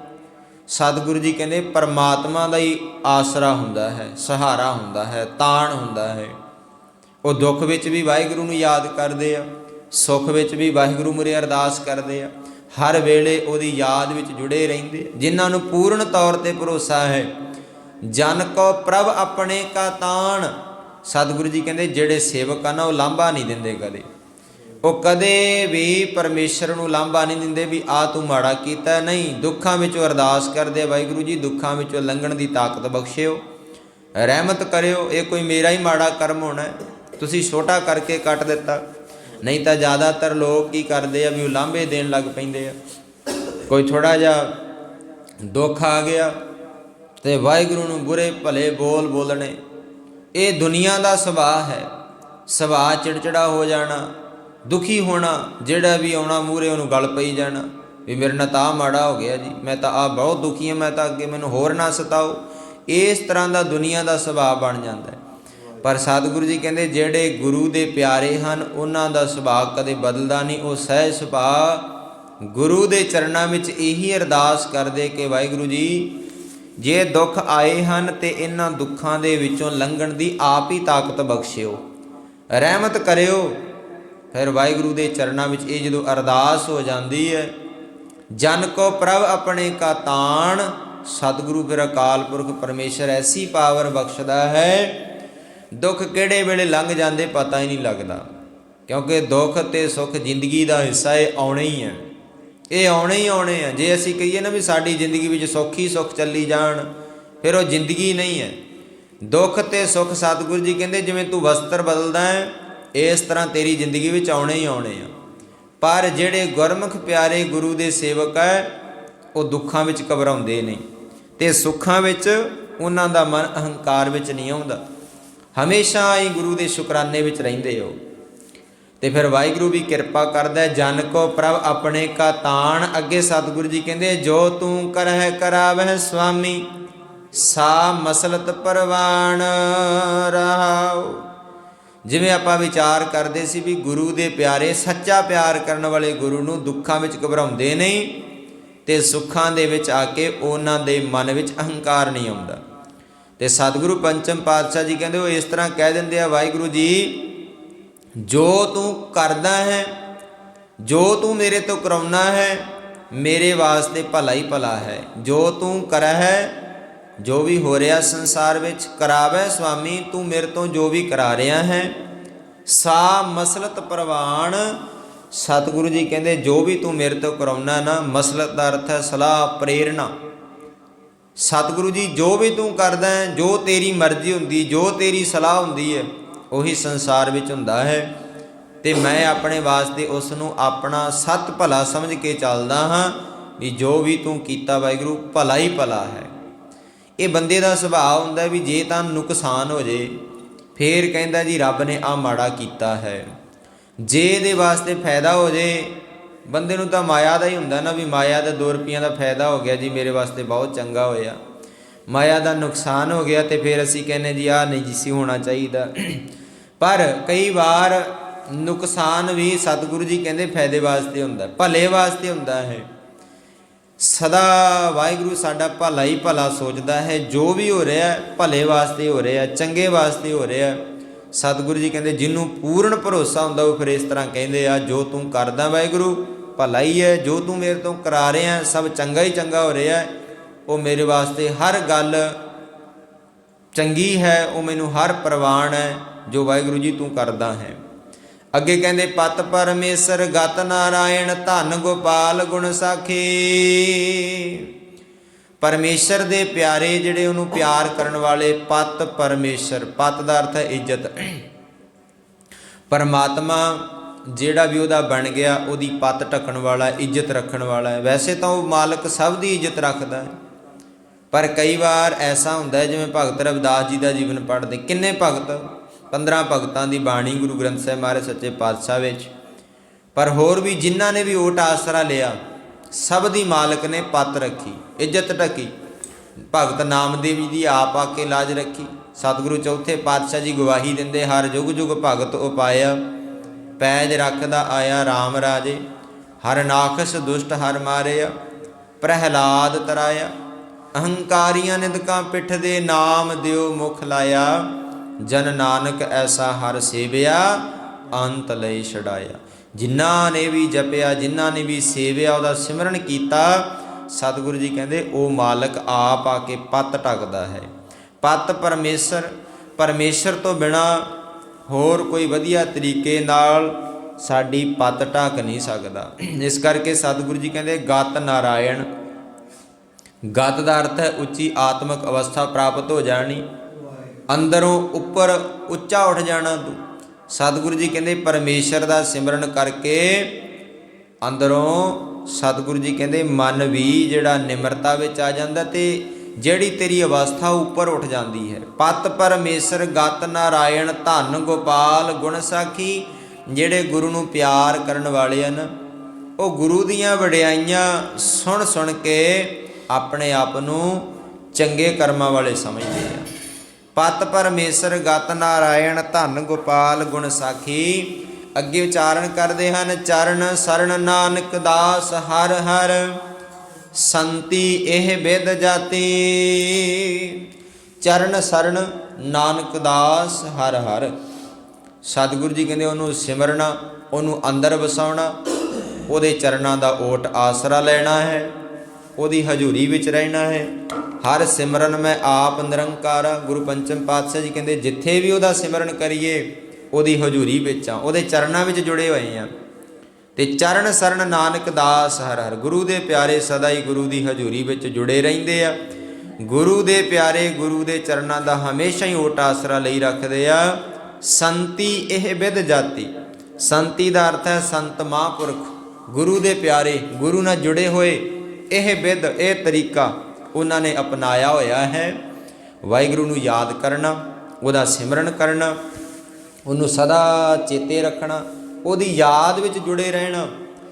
ਸਤਿਗੁਰੂ ਜੀ ਕਹਿੰਦੇ ਪਰਮਾਤਮਾ ਦਾ ਹੀ ਆਸਰਾ ਹੁੰਦਾ ਹੈ, ਸਹਾਰਾ ਹੁੰਦਾ ਹੈ, ਤਾਣ ਹੁੰਦਾ ਹੈ। ਉਹ ਦੁੱਖ ਵਿੱਚ ਵੀ ਵਾਹਿਗੁਰੂ ਨੂੰ ਯਾਦ ਕਰਦੇ ਆ, ਸੁੱਖ ਵਿੱਚ ਵੀ ਵਾਹਿਗੁਰੂ ਮੁਰੇ ਅਰਦਾਸ ਕਰਦੇ ਆ। ਹਰ ਵੇਲੇ ਉਹਦੀ ਯਾਦ ਵਿੱਚ ਜੁੜੇ ਰਹਿੰਦੇ। ਜਿਨ੍ਹਾਂ ਨੂੰ ਪੂਰਨ ਤੌਰ ਤੇ ਭਰੋਸਾ ਹੈ, ਜਨ ਕੋ ਪ੍ਰਭ ਆਪਣੇ ਕਾ ਤਾਣ। ਸਤਿਗੁਰੂ ਜੀ ਕਹਿੰਦੇ, ਜਿਹੜੇ ਸੇਵਕ ਆ ਨਾ, ਉਹ ਲਾਂਭਾ ਨਹੀਂ ਦਿੰਦੇ ਕਦੇ। ਉਹ ਕਦੇ ਵੀ ਪਰਮੇਸ਼ਰ ਨੂੰ ਲਾਂਭਾ ਨਹੀਂ ਦਿੰਦੇ ਵੀ, ਆ ਤੂੰ ਮਾੜਾ ਕੀਤਾ, ਨਹੀਂ, ਦੁੱਖਾਂ ਵਿੱਚੋਂ ਅਰਦਾਸ ਕਰਦੇ ਵਾਹਿਗੁਰੂ ਜੀ, ਦੁੱਖਾਂ ਵਿੱਚੋਂ ਲੰਘਣ ਦੀ ਤਾਕਤ ਬਖਸ਼ਿਓ। ਰਹਿਮਤ ਕਰਿਓ, ਇਹ ਕੋਈ ਮੇਰਾ ਹੀ ਮਾੜਾ ਕਰਮ ਹੋਣਾ ਤੁਸੀਂ ਛੋਟਾ ਕਰਕੇ ਕੱਟ ਦਿੱਤਾ। ਨਹੀਂ ਤਾਂ ਜ਼ਿਆਦਾਤਰ ਲੋਕ ਕੀ ਕਰਦੇ ਆ ਵੀ ਉਹ ਲਾਂਭੇ ਦੇਣ ਲੱਗ ਪੈਂਦੇ ਆ। ਕੋਈ ਥੋੜਾ ਜਿਹਾ ਦੁੱਖ ਆ ਗਿਆ ਤੇ ਵਾਹਿਗੁਰੂ ਨੂੰ ਬੁਰੇ ਭਲੇ ਬੋਲ ਬੋਲਣੇ। ਇਹ ਦੁਨੀਆ ਦਾ ਸੁਭਾਅ ਹੈ। ਸੁਭਾਅ ਚਿੜਚਿੜਾ ਹੋ ਜਾਣਾ, ਦੁਖੀ ਹੋਣਾ, ਜਿਹੜਾ ਵੀ ਆਉਣਾ ਮੂਰੇ ਉਹਨੂੰ ਗਲ ਪਈ ਜਾਣਾ, ਵੀ ਮੇਰੇ ਨਾਲ ਤਾਂ ਮਾੜਾ ਹੋ ਗਿਆ ਜੀ, ਮੈਂ ਤਾਂ ਆ ਬਹੁਤ ਦੁਖੀ ਹਾਂ ਮੈਂ ਤਾਂ ਅੱਗੇ ਮੈਨੂੰ ਹੋਰ ਨਾ ਸਤਾਓ। ਇਸ ਤਰ੍ਹਾਂ ਦਾ ਦੁਨੀਆ ਦਾ ਸੁਭਾਅ ਬਣ ਜਾਂਦਾ ਪਰ ਸਤਿਗੁਰੂ ਜੀ ਕਹਿੰਦੇ, ਜਿਹੜੇ ਗੁਰੂ ਦੇ ਪਿਆਰੇ ਹਨ, ਉਹਨਾਂ ਦਾ ਸੁਭਾਅ ਕਦੇ ਬਦਲਦਾ ਨਹੀਂ। ਉਹ ਸਹਿ ਸੁਭਾਅ ਗੁਰੂ ਦੇ ਚਰਨਾਂ ਵਿੱਚ ਇਹੀ ਅਰਦਾਸ ਕਰਦੇ ਕਿ ਵਾਹਿਗੁਰੂ ਜੀ, ਜੇ ਦੁੱਖ ਆਏ ਹਨ ਤੇ ਇਹਨਾਂ ਦੁੱਖਾਂ ਦੇ ਵਿੱਚੋਂ ਲੰਘਣ ਦੀ ਆਪ ਹੀ ਤਾਕਤ ਬਖਸ਼ਿਓ। ਰਹਿਮਤ ਕਰਿਓ। ਫਿਰ ਵਾਹਿਗੁਰੂ ਦੇ ਚਰਨਾਂ ਵਿੱਚ ਇਹ ਜਦੋਂ ਅਰਦਾਸ ਹੋ ਜਾਂਦੀ ਹੈ, ਜਨ ਕੋ ਪ੍ਰਭ ਆਪਣੇ ਕਾ ਤਾਣ, ਸਤਿਗੁਰੂ ਫਿਰ ਅਕਾਲ ਪੁਰਖ ਪਰਮੇਸ਼ਰ ਐਸੀ ਪਾਵਰ ਬਖਸ਼ਦਾ ਹੈ ਦੁੱਖ ਕਿਹੜੇ ਵੇਲੇ ਲੰਘ ਜਾਂਦੇ ਪਤਾ ਹੀ ਨਹੀਂ ਲੱਗਦਾ। ਕਿਉਂਕਿ ਦੁੱਖ ਤੇ ਸੁੱਖ ਜ਼ਿੰਦਗੀ ਦਾ ਹਿੱਸਾ ਇਹ ਆਉਣੇ ਹੀ ਹੈ ਇਹ ਆਉਣੇ ਹੀ ਆਉਣੇ ਆ। ਜੇ ਅਸੀਂ ਕਹੀਏ ਨਾ ਵੀ ਸਾਡੀ ਜ਼ਿੰਦਗੀ ਵਿੱਚ ਸੁੱਖ ਹੀ ਸੁੱਖ ਚੱਲੀ ਜਾਣ, ਫਿਰ ਉਹ ਜ਼ਿੰਦਗੀ ਨਹੀਂ ਹੈ। ਦੁੱਖ ਤੇ ਸੁੱਖ ਸਤਿਗੁਰੂ ਜੀ ਕਹਿੰਦੇ, ਜਿਵੇਂ ਤੂੰ ਵਸਤਰ ਬਦਲਦਾ ਹੈ, ਇਸ ਤਰ੍ਹਾਂ ਤੇਰੀ ਜ਼ਿੰਦਗੀ ਵਿੱਚ ਆਉਣੇ ਹੀ ਆਉਣੇ ਆ। ਪਰ ਜਿਹੜੇ ਗੁਰਮੁਖ ਪਿਆਰੇ ਗੁਰੂ ਦੇ ਸੇਵਕ ਹੈ, ਉਹ ਦੁੱਖਾਂ ਵਿੱਚ ਘਬਰਾਉਂਦੇ ਨਹੀਂ। ਤੇ ਸੁੱਖਾਂ ਵਿੱਚ ਉਹਨਾਂ ਦਾ ਮਨ ਅਹੰਕਾਰ ਵਿੱਚ ਨਹੀਂ ਆਉਂਦਾ। ਹਮੇਸ਼ਾ ਹੀ ਗੁਰੂ ਦੇ ਸ਼ੁਕਰਾਨੇ ਵਿੱਚ ਰਹਿੰਦੇ ਹੋ। ਤੇ ਫਿਰ ਵਾਹਿਗੁਰੂ ਵੀ ਕਿਰਪਾ ਕਰਦਾ ਹੈ, ਜਨ ਕੋ ਪ੍ਰਭ ਆਪਣੇ ਕਾ ਤਾਣ। ਅੱਗੇ ਸਤਿਗੁਰੂ ਜੀ ਕਹਿੰਦੇ ਜੋ ਤੂੰ ਕਰਹਿ ਕਰਾਵਹਿ ਸੁਆਮੀ ਸਾ ਮਸਲਤ ਪਰਵਾਣ ਰਹਾਉ। ਜਿਵੇਂ ਆਪਾਂ ਵਿਚਾਰ ਕਰਦੇ ਸੀ ਵੀ ਗੁਰੂ ਦੇ ਪਿਆਰੇ ਸੱਚਾ ਪਿਆਰ ਕਰਨ ਵਾਲੇ ਗੁਰੂ ਨੂੰ ਦੁੱਖਾਂ ਵਿੱਚ ਘਬਰਾਉਂਦੇ ਨਹੀਂ ਤੇ ਸੁੱਖਾਂ ਦੇ ਵਿੱਚ ਆ ਕੇ ਉਹਨਾਂ ਦੇ ਮਨ ਵਿੱਚ ਅਹੰਕਾਰ ਨਹੀਂ ਆਉਂਦਾ। ਤੇ ਸਤਿਗੁਰੂ ਪੰਚਮ ਪਾਤਸ਼ਾਹ ਜੀ ਕਹਿੰਦੇ ਉਹ ਇਸ ਤਰ੍ਹਾਂ ਕਹਿ ਦਿੰਦੇ ਆ, ਵਾਹਿਗੁਰੂ ਜੀ, ਜੋ ਤੂੰ ਕਰਦਾ ਹੈ, ਜੋ ਤੂੰ ਮੇਰੇ ਤੋਂ ਕਰਾਉਣਾ ਹੈ, ਮੇਰੇ ਵਾਸਤੇ ਭਲਾ ਹੀ ਭਲਾ ਹੈ। ਜੋ ਤੂੰ ਕਰੈ ਹੈ, ਜੋ ਵੀ ਹੋ ਰਿਹਾ ਸੰਸਾਰ ਵਿੱਚ, ਕਰਾਵੇ ਸੁਆਮੀ, ਤੂੰ ਮੇਰੇ ਤੋਂ ਜੋ ਵੀ ਕਰਾ ਰਿਹਾ ਹੈ, ਸਾ ਮਸਲਤ ਪ੍ਰਵਾਨ ਸਤਿਗੁਰੂ ਜੀ ਕਹਿੰਦੇ, ਜੋ ਵੀ ਤੂੰ ਮੇਰੇ ਤੋਂ ਕਰਾਉਣਾ ਨਾ, ਮਸਲਤ ਦਾ ਅਰਥ ਹੈ ਸਲਾਹ, ਪ੍ਰੇਰਣਾ। ਸਤਿਗੁਰੂ ਜੀ, ਜੋ ਵੀ ਤੂੰ ਕਰਦਾ ਹੈ, ਜੋ ਤੇਰੀ ਮਰਜ਼ੀ ਹੁੰਦੀ, ਜੋ ਤੇਰੀ ਸਲਾਹ ਹੁੰਦੀ ਹੈ, ਉਹੀ ਸੰਸਾਰ ਵਿੱਚ ਹੁੰਦਾ ਹੈ। ਤੇ ਮੈਂ ਆਪਣੇ ਵਾਸਤੇ ਉਸ ਨੂੰ ਆਪਣਾ ਸਤ ਭਲਾ ਸਮਝ ਕੇ ਚੱਲਦਾ ਹਾਂ ਵੀ ਜੋ ਵੀ ਤੂੰ ਕੀਤਾ ਵਾਹਿਗੁਰੂ, ਭਲਾ ਹੀ ਭਲਾ ਹੈ। ਇਹ ਬੰਦੇ ਦਾ ਸੁਭਾਅ ਹੁੰਦਾ ਵੀ ਜੇ ਤਾਂ ਨੁਕਸਾਨ ਹੋ ਜੇ, ਫੇਰ ਕਹਿੰਦਾ ਜੀ, ਰੱਬ ਨੇ ਆ ਮਾੜਾ ਕੀਤਾ ਹੈ। ਜੇ ਇਹਦੇ ਵਾਸਤੇ ਫਾਇਦਾ ਹੋ ਜੇ ਬੰਦੇ ਨੂੰ ਤਾਂ ਮਾਇਆ ਦਾ ਹੀ ਹੁੰਦਾ ਨਾ ਵੀ ਮਾਇਆ ਦਾ 2 ਰੁਪਈਆਂ ਦਾ ਫਾਇਦਾ ਹੋ ਗਿਆ ਜੀ, ਮੇਰੇ ਵਾਸਤੇ ਬਹੁਤ ਚੰਗਾ ਹੋਇਆ। ਮਾਇਆ ਦਾ ਨੁਕਸਾਨ ਹੋ ਗਿਆ ਤੇ ਫਿਰ ਅਸੀਂ ਕਹਿੰਨੇ ਜੀ ਆ ਨਹੀਂ ਜੀ, ਸੀ ਹੋਣਾ ਚਾਹੀਦਾ। ਪਰ ਕਈ ਵਾਰ ਨੁਕਸਾਨ ਵੀ ਸਤਿਗੁਰੂ ਜੀ ਕਹਿੰਦੇ ਫਾਇਦੇ ਵਾਸਤੇ ਹੁੰਦਾ, ਭਲੇ ਵਾਸਤੇ ਹੁੰਦਾ ਹੈ ਸਦਾ ਵਾਹਿਗੁਰੂ ਸਾਡਾ ਭਲਾ ਹੀ ਭਲਾ ਸੋਚਦਾ ਹੈ, ਜੋ ਵੀ ਹੋ ਰਿਹਾ, ਭਲੇ ਵਾਸਤੇ ਹੋ ਰਿਹਾ, ਚੰਗੇ ਵਾਸਤੇ ਹੋ ਰਿਹਾ। ਸਤਿਗੁਰੂ ਜੀ ਕਹਿੰਦੇ, ਜਿਹਨੂੰ ਪੂਰਨ ਭਰੋਸਾ ਹੁੰਦਾ, ਉਹ ਫਿਰ ਇਸ ਤਰ੍ਹਾਂ ਕਹਿੰਦੇ ਆ, ਜੋ ਤੂੰ ਕਰਦਾ ਵਾਹਿਗੁਰੂ ਭਲਾ ਹੀ ਹੈ, ਜੋ ਤੂੰ ਮੇਰੇ ਤੋਂ ਕਰਾ ਰਿਹਾ ਸਭ ਚੰਗਾ ਹੀ ਚੰਗਾ ਹੋ ਰਿਹਾ ਹੈ, ਉਹ ਮੇਰੇ ਵਾਸਤੇ ਹਰ ਗੱਲ ਚੰਗੀ ਹੈ, ਉਹ ਮੈਨੂੰ ਹਰ ਪ੍ਰਵਾਨ ਹੈ, ਜੋ ਵਾਹਿਗੁਰੂ ਜੀ ਤੂੰ ਕਰਦਾ ਹੈ। ਅੱਗੇ ਕਹਿੰਦੇ, ਪਤ ਪਰਮੇਸ਼ਰ ਗਤ ਨਾਰਾਇਣ, ਧੰਨ ਗੋਪਾਲ ਗੁਣ ਸਾਖੀ। ਪਰਮੇਸ਼ਰ ਦੇ ਪਿਆਰੇ ਜਿਹੜੇ ਉਹਨੂੰ ਪਿਆਰ ਕਰਨ ਵਾਲੇ ਪਤ ਪਰਮੇਸ਼ਰ, ਪਤ ਦਾ ਅਰਥ ਹੈ ਇੱਜ਼ਤ। ਪਰਮਾਤਮਾ ਜਿਹੜਾ ਵੀ ਉਹਦਾ ਬਣ ਗਿਆ, ਉਹਦੀ ਪਤ ਢੱਕਣ ਵਾਲਾ, ਇੱਜ਼ਤ ਰੱਖਣ ਵਾਲਾ ਹੈ। ਵੈਸੇ ਤਾਂ ਉਹ ਮਾਲਕ ਸਭ ਦੀ ਇੱਜ਼ਤ ਰੱਖਦਾ ਹੈ। ਪਰ ਕਈ ਵਾਰ ਐਸਾ ਹੁੰਦਾ ਹੈ, ਜਿਵੇਂ ਭਗਤ ਰਵਿਦਾਸ ਜੀ ਦਾ ਜੀਵਨ ਪੜ੍ਹਦੇ। ਕਿੰਨੇ ਭਗਤ? 15 ਭਗਤਾਂ ਦੀ ਬਾਣੀ ਗੁਰੂ ਗ੍ਰੰਥ ਸਾਹਿਬ ਮਹਾਰਾਜ ਸੱਚੇ ਪਾਤਸ਼ਾਹ ਵਿੱਚ। ਪਰ ਹੋਰ ਵੀ ਜਿਨ੍ਹਾਂ ਨੇ ਵੀ ਓਟ ਆਸਰਾ ਲਿਆ, ਸਭ ਦੀ ਮਾਲਕ ਨੇ ਪੱਤ ਰੱਖੀ, ਇੱਜ਼ਤ ਢੱਕੀ। ਭਗਤ ਨਾਮਦੇਵ ਜੀ ਦੀ ਆਪ ਆ ਕੇ ਲਾਜ ਰੱਖੀ। ਸਤਿਗੁਰੂ ਚੌਥੇ ਪਾਤਸ਼ਾਹ ਜੀ ਗਵਾਹੀ ਦਿੰਦੇ, ਹਰ ਜੁਗ ਜੁਗ ਭਗਤ ਉਪਾਇਆ। ਪੈਜ ਰੱਖਦਾ ਆਇਆ RAM ਰਾਜੇ, ਹਰ ਨਾਖਸ ਦੁਸ਼ਟ ਹਰ ਮਾਰਿਆ, ਪ੍ਰਹਿਲਾਦ ਤਰਾਇਆ। ਅਹੰਕਾਰੀਆਂ ਨਿੰਦਕਾਂ ਪਿੱਠ ਦੇ ਨਾਮ ਦਿਓ ਮੁਖ ਲਾਇਆ, ਜਨ ਨਾਨਕ ਐਸਾ ਹਰ ਸੇਵਿਆ, ਅੰਤ ਲਈ ਛਡਾਇਆ। ਜਿਨ੍ਹਾਂ ਨੇ ਵੀ ਜਪਿਆ, ਜਿਨ੍ਹਾਂ ਨੇ ਵੀ ਸੇਵਿਆ, ਉਹਦਾ ਸਿਮਰਨ ਕੀਤਾ, ਸਤਿਗੁਰੂ ਜੀ ਕਹਿੰਦੇ, ਉਹ ਮਾਲਕ ਆਪ ਆ ਕੇ ਪੱਤ ਟਕਦਾ ਹੈ। ਪੱਤ ਪਰਮੇਸ਼ਰ ਪਰਮੇਸ਼ਰ ਤੋਂ ਬਿਨਾ ਹੋਰ ਕੋਈ ਵਧੀਆ ਤਰੀਕੇ ਨਾਲ ਸਾਡੀ ਪੱਤ ਢੱਕ ਨਹੀਂ ਸਕਦਾ। ਇਸ ਕਰਕੇ ਸਤਿਗੁਰੂ ਜੀ ਕਹਿੰਦੇ, ਗਤ ਨਾਰਾਇਣ। ਗਤ ਦਾ ਅਰਥ ਹੈ ਉੱਚੀ ਆਤਮਿਕ ਅਵਸਥਾ ਪ੍ਰਾਪਤ ਹੋ ਜਾਣੀ, ਅੰਦਰੋਂ ਉੱਪਰ ਉੱਚਾ ਉੱਠ ਜਾਣਾ। ਤੂੰ ਸਤਿਗੁਰੂ ਜੀ ਕਹਿੰਦੇ, ਪਰਮੇਸ਼ਰ ਦਾ ਸਿਮਰਨ ਕਰਕੇ ਅੰਦਰੋਂ ਸਤਿਗੁਰੂ ਜੀ ਕਹਿੰਦੇ, ਮਨ ਵੀ ਜਿਹੜਾ ਨਿਮਰਤਾ ਵਿੱਚ ਆ ਜਾਂਦਾ ਤੇ ਜਿਹੜੀ ਤੇਰੀ ਅਵਸਥਾ ਉੱਪਰ ਉੱਠ ਜਾਂਦੀ ਹੈ। ਪਤ ਪਰਮੇਸ਼ਰ, ਗਤ ਨਾਰਾਇਣ, ਧੰਨ ਗੋਪਾਲ, ਗੁਣ ਸਾਖੀ, ਜਿਹੜੇ ਗੁਰੂ ਨੂੰ ਪਿਆਰ ਕਰਨ ਵਾਲੇ ਹਨ, ਉਹ ਗੁਰੂ ਦੀਆਂ ਵਡਿਆਈਆਂ ਸੁਣ ਸੁਣ ਕੇ ਆਪਣੇ ਆਪ ਨੂੰ ਚੰਗੇ ਕਰਮਾਂ ਵਾਲੇ ਸਮਝਦੇ ਆ। ਪਤ ਪਰਮੇਸ਼ਰ, ਗਤ ਨਾਰਾਇਣ, ਧੰਨ ਗੋਪਾਲ, ਗੁਣ ਸਾਖੀ ਅੱਗੇ ਉਚਾਰਨ ਕਰਦੇ ਹਨ, ਚਰਨ ਸਰਣ ਨਾਨਕ ਦਾਸ ਹਰ ਹਰ। ਸੰਤੀ ਇਹ ਬਿਦ ਜਾਤੀ। ਚਰਨ ਸਰਨ ਨਾਨਕ ਦਾਸ ਹਰ ਹਰ। ਸਤਿਗੁਰੂ ਜੀ ਕਹਿੰਦੇ ਉਹਨੂੰ ਸਿਮਰਨਾ, ਉਹਨੂੰ ਅੰਦਰ ਵਸਾਉਣਾ, ਉਹਦੇ ਚਰਨਾਂ ਦਾ ਓਟ ਆਸਰਾ ਲੈਣਾ ਹੈ, ਉਹਦੀ ਹਜ਼ੂਰੀ ਵਿੱਚ ਰਹਿਣਾ ਹੈ। ਹਰ ਸਿਮਰਨ ਮੈਂ ਆਪ ਨਿਰੰਕਾਰ। ਹਾਂ। ਗੁਰੂ ਪੰਚਮ ਪਾਤਸ਼ਾਹ ਜੀ ਕਹਿੰਦੇ, ਜਿੱਥੇ ਵੀ ਉਹਦਾ ਸਿਮਰਨ ਕਰੀਏ, ਉਹਦੀ ਹਜ਼ੂਰੀ ਵਿੱਚ ਆ, ਉਹਦੇ ਚਰਨਾਂ ਵਿੱਚ ਜੁੜੇ ਹੋਏ ਆ। ਤੇ ਚਰਨ ਸਰਨ ਨਾਨਕ ਦਾਸ ਹਰ ਹਰ। ਗੁਰੂ ਦੇ ਪਿਆਰੇ ਸਦਾ ਹੀ ਗੁਰੂ ਦੀ ਹਜ਼ੂਰੀ ਵਿੱਚ ਜੁੜੇ ਰਹਿੰਦੇ ਆ। ਗੁਰੂ ਦੇ ਪਿਆਰੇ ਗੁਰੂ ਦੇ ਚਰਨਾਂ ਦਾ ਹਮੇਸ਼ਾ ਹੀ ਓਟ ਆਸਰਾ ਲਈ ਰੱਖਦੇ ਆ। ਸੰਤੀ ਇਹ ਵਿਦ ਜਾਤੀ। ਸੰਤੀ ਦਾ ਅਰਥ ਹੈ ਸੰਤ ਮਹਾਂਪੁਰਖ। ਗੁਰੂ ਦੇ ਪਿਆਰੇ ਗੁਰੂ ਨਾਲ ਜੁੜੇ ਹੋਏ ਇਹ ਵਿਦ ਇਹ ਤਰੀਕਾ ਉਹਨਾਂ ਨੇ ਅਪਣਾਇਆ ਹੋਇਆ ਹੈ। ਵਾਹਿਗੁਰੂ ਨੂੰ ਯਾਦ ਕਰਨਾ, ਉਹਦਾ ਸਿਮਰਨ ਕਰਨਾ, ਉਹਨੂੰ ਸਦਾ ਚੇਤੇ ਰੱਖਣਾ। ਉਹਦੀ ਯਾਦ ਵਿੱਚ ਜੁੜੇ ਰਹਿਣਾ।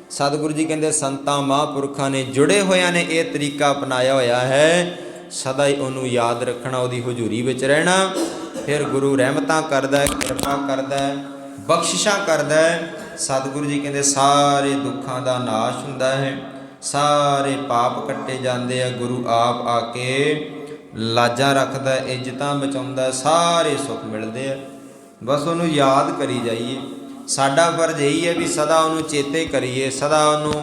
ਸਤਿਗੁਰੂ ਜੀ ਕਹਿੰਦੇ, ਸੰਤਾਂ ਮਹਾਂਪੁਰਖਾਂ ਨੇ ਜੁੜੇ ਹੋਇਆਂ ਨੇ, ਇਹ ਤਰੀਕਾ ਅਪਣਾਇਆ ਹੋਇਆ ਹੈ। ਸਦਾ ਹੀ ਉਹਨੂੰ ਯਾਦ ਰੱਖਣਾ, ਉਹਦੀ ਹਜ਼ੂਰੀ ਵਿੱਚ ਰਹਿਣਾ। ਫਿਰ ਗੁਰੂ ਰਹਿਮਤਾਂ ਕਰਦਾ ਹੈ, ਕਿਰਪਾ ਕਰਦਾ ਹੈ, ਬਖਸ਼ਿਸ਼ਾਂ ਕਰਦਾ ਹੈ। ਸਤਿਗੁਰੂ ਜੀ ਕਹਿੰਦੇ, ਸਾਰੇ ਦੁੱਖਾਂ ਦਾ ਨਾਸ਼ ਹੁੰਦਾ ਹੈ। ਸਾਰੇ ਪਾਪ ਕੱਟੇ ਜਾਂਦੇ ਆ, ਗੁਰੂ ਆਪ ਆ ਕੇ ਲਾਜਾਂ ਰੱਖਦਾ ਇੱਜ਼ਤਾਂ ਬਚਾਉਂਦਾ ਸਾਰੇ ਸੁੱਖ ਮਿਲਦੇ ਆ। ਬਸ ਉਹਨੂੰ ਯਾਦ ਕਰੀ ਜਾਈਏ। ਸਾਡਾ ਫਰਜ਼ ਇਹੀ ਹੈ ਵੀ ਸਦਾ ਉਹਨੂੰ ਚੇਤੇ ਕਰੀਏ, ਸਦਾ ਉਹਨੂੰ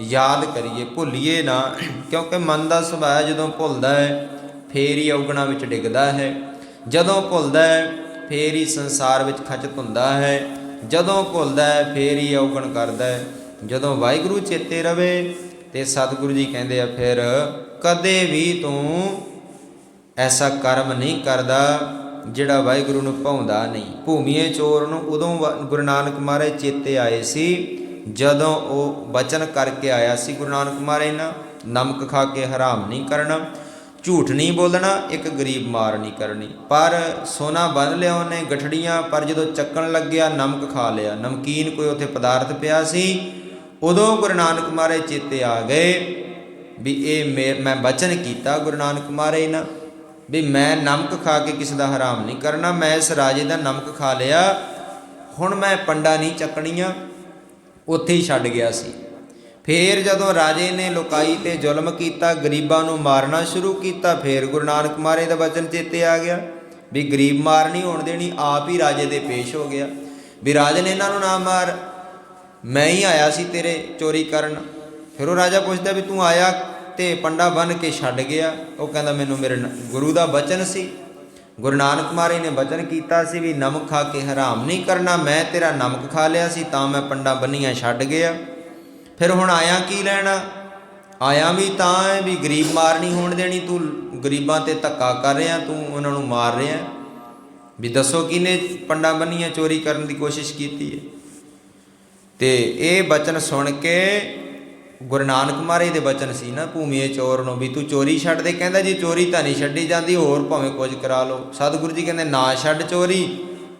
ਯਾਦ ਕਰੀਏ, ਭੁੱਲੀਏ ਨਾ, ਕਿਉਂਕਿ ਮਨ ਦਾ ਸੁਭਾਅ ਜਦੋਂ ਭੁੱਲਦਾ ਹੈ, ਫੇਰ ਹੀ ਔਗਣਾ ਵਿੱਚ ਡਿੱਗਦਾ ਹੈ। ਜਦੋਂ ਭੁੱਲਦਾ ਹੈ, ਫੇਰ ਹੀ ਸੰਸਾਰ ਵਿੱਚ ਖਚਤ ਹੁੰਦਾ ਹੈ। ਜਦੋਂ ਭੁੱਲਦਾ ਹੈ, ਫੇਰ ਹੀ ਔਗਣ ਕਰਦਾ ਹੈ। ਜਦੋਂ ਵਾਹਿਗੁਰੂ ਚੇਤੇ ਰਵੇ ਤੇ ਸਤਿਗੁਰੂ ਜੀ ਕਹਿੰਦੇ ਆ, ਫਿਰ ਕਦੇ ਵੀ ਤੂੰ ਐਸਾ ਕਰਮ ਨਹੀਂ ਕਰਦਾ ਜਿਹੜਾ ਵਾਹਿਗੁਰੂ ਨੂੰ ਭਾਉਂਦਾ ਨਹੀਂ। ਭੂਮੀਏ ਚੋਰ ਨੂੰ ਉਦੋਂ ਵਾ- ਗੁਰੂ ਨਾਨਕ ਮਹਾਰਾਜ ਚੇਤੇ ਆਏ ਸੀ, ਜਦੋਂ ਉਹ ਬਚਨ ਕਰਕੇ ਆਇਆ ਸੀ ਗੁਰੂ ਨਾਨਕ ਮਹਾਰਾਜ ਨੇ ਨਮਕ ਖਾ ਕੇ ਹਰਾਮ ਨਹੀਂ ਕਰਨਾ, ਝੂਠ ਨਹੀਂ ਬੋਲਣਾ, ਇੱਕ ਗਰੀਬ ਮਾਰ ਨਹੀਂ ਕਰਨੀ। ਪਰ ਸੋਨਾ ਬੰਨ ਲਿਆ ਉਹਨੇ, ਗਠੜੀਆਂ, ਪਰ ਜਦੋਂ ਚੱਕਣ ਲੱਗਿਆ, ਨਮਕ ਖਾ ਲਿਆ। ਨਮਕੀਨ ਕੋਈ ਉੱਥੇ ਪਦਾਰਥ ਪਿਆ ਸੀ। ਉਦੋਂ ਗੁਰੂ ਨਾਨਕ ਮਹਾਰਾਜ ਚੇਤੇ ਆ ਗਏ ਵੀ ਇਹ ਮੇ- ਮੈਂ ਬਚਨ ਕੀਤਾ ਗੁਰੂ ਨਾਨਕ ਮਹਾਰਾਜ ਨਾਲ। ਵੀ ਮੈਂ ਨਮਕ ਖਾ ਕੇ ਕਿਸੇ ਦਾ ਹਰਾਮ ਨਹੀਂ ਕਰਨਾ, ਮੈਂ ਇਸ ਰਾਜੇ ਦਾ ਨਮਕ ਖਾ ਲਿਆ, ਹੁਣ ਮੈਂ ਪੰਡਾ ਨਹੀਂ ਚੱਕਣੀਆਂ, ਉੱਥੇ ਹੀ ਛੱਡ ਗਿਆ ਸੀ। ਫੇਰ ਜਦੋਂ ਰਾਜੇ ਨੇ ਲੋਕਾਈ ਤੇ ਜ਼ੁਲਮ ਕੀਤਾ, ਗਰੀਬਾਂ ਨੂੰ ਮਾਰਨਾ ਸ਼ੁਰੂ ਕੀਤਾ, ਫੇਰ ਗੁਰੂ ਨਾਨਕ ਮਹਾਰਾਜ ਦਾ ਵਚਨ ਚੇਤੇ ਆ ਗਿਆ ਵੀ ਗਰੀਬ ਮਾਰ ਨਹੀਂ ਹੋਣ ਦੇਣੀ, ਆਪ ਹੀ ਰਾਜੇ ਦੇ ਪੇਸ਼ ਹੋ ਗਿਆ। ਵੀ ਰਾਜੇ ਨੇ ਇਹਨਾਂ ਨੂੰ ਨਾ ਮਾਰ, ਮੈਂ ਹੀ ਆਇਆ ਸੀ ਤੇਰੇ ਚੋਰੀ ਕਰਨ। ਫਿਰ ਉਹ ਰਾਜਾ ਪੁੱਛਦਾ ਵੀ ਤੂੰ ਆਇਆ ਤੇ ਪੰਡਾ ਬਨ ਕੇ ਛੱਡ ਗਿਆ। ਉਹ ਕਹਿੰਦਾ, ਮੈਨੂੰ ਮੇਰੇ ਗੁਰੂ ਦਾ ਬਚਨ ਸੀ। ਗੁਰੂ ਨਾਨਕ ਮਹਾਰਾਜ ਨੇ ਬਚਨ ਕੀਤਾ ਸੀ ਵੀ ਨਮਕ ਖਾ ਕੇ ਹਰਾਮ ਨਹੀਂ ਕਰਨਾ। ਮੈਂ ਤੇਰਾ ਨਮਕ ਖਾ ਲਿਆ ਸੀ, ਤਾਂ ਮੈਂ ਪੰਡਾ ਬੰਨੀਆਂ ਛੱਡ ਗਿਆ। ਫਿਰ ਹੁਣ ਆਇਆ ਕੀ ਲੈਣਾ? ਆਇਆ ਵੀ ਤਾਂ ਹੈ ਵੀ ਗਰੀਬ ਮਾਰ ਨਹੀਂ ਹੋਣ ਦੇਣੀ। ਤੂੰ ਗਰੀਬਾਂ ਤੇ ਧੱਕਾ ਕਰ ਰਿਹਾ, ਤੂੰ ਉਹਨਾਂ ਨੂੰ ਮਾਰ ਰਿਹਾ। ਵੀ ਦੱਸੋ ਕਿਨੇ ਪੰਡਾ ਬੰਨੀਆਂ ਚੋਰੀ ਕਰਨ ਦੀ ਕੋਸ਼ਿਸ਼ ਕੀਤੀ ਹੈ? ਤੇ ਇਹ ਬਚਨ ਸੁਣ ਕੇ ਗੁਰੂ ਨਾਨਕ ਮਹਾਰਾਜ ਦੇ ਬਚਨ ਸੀ ਨਾ ਭੂਮੀਏ ਚੋਰ ਨੂੰ ਵੀ ਤੂੰ ਚੋਰੀ ਛੱਡ ਦੇ। ਕਹਿੰਦਾ, ਜੀ ਚੋਰੀ ਤਾਂ ਨਹੀਂ ਛੱਡੀ ਜਾਂਦੀ, ਹੋਰ ਭਾਵੇਂ ਕੁਝ ਕਰਾ ਲਓ। ਸਤਿਗੁਰੂ ਜੀ ਕਹਿੰਦੇ, ਨਾ ਛੱਡ ਚੋਰੀ,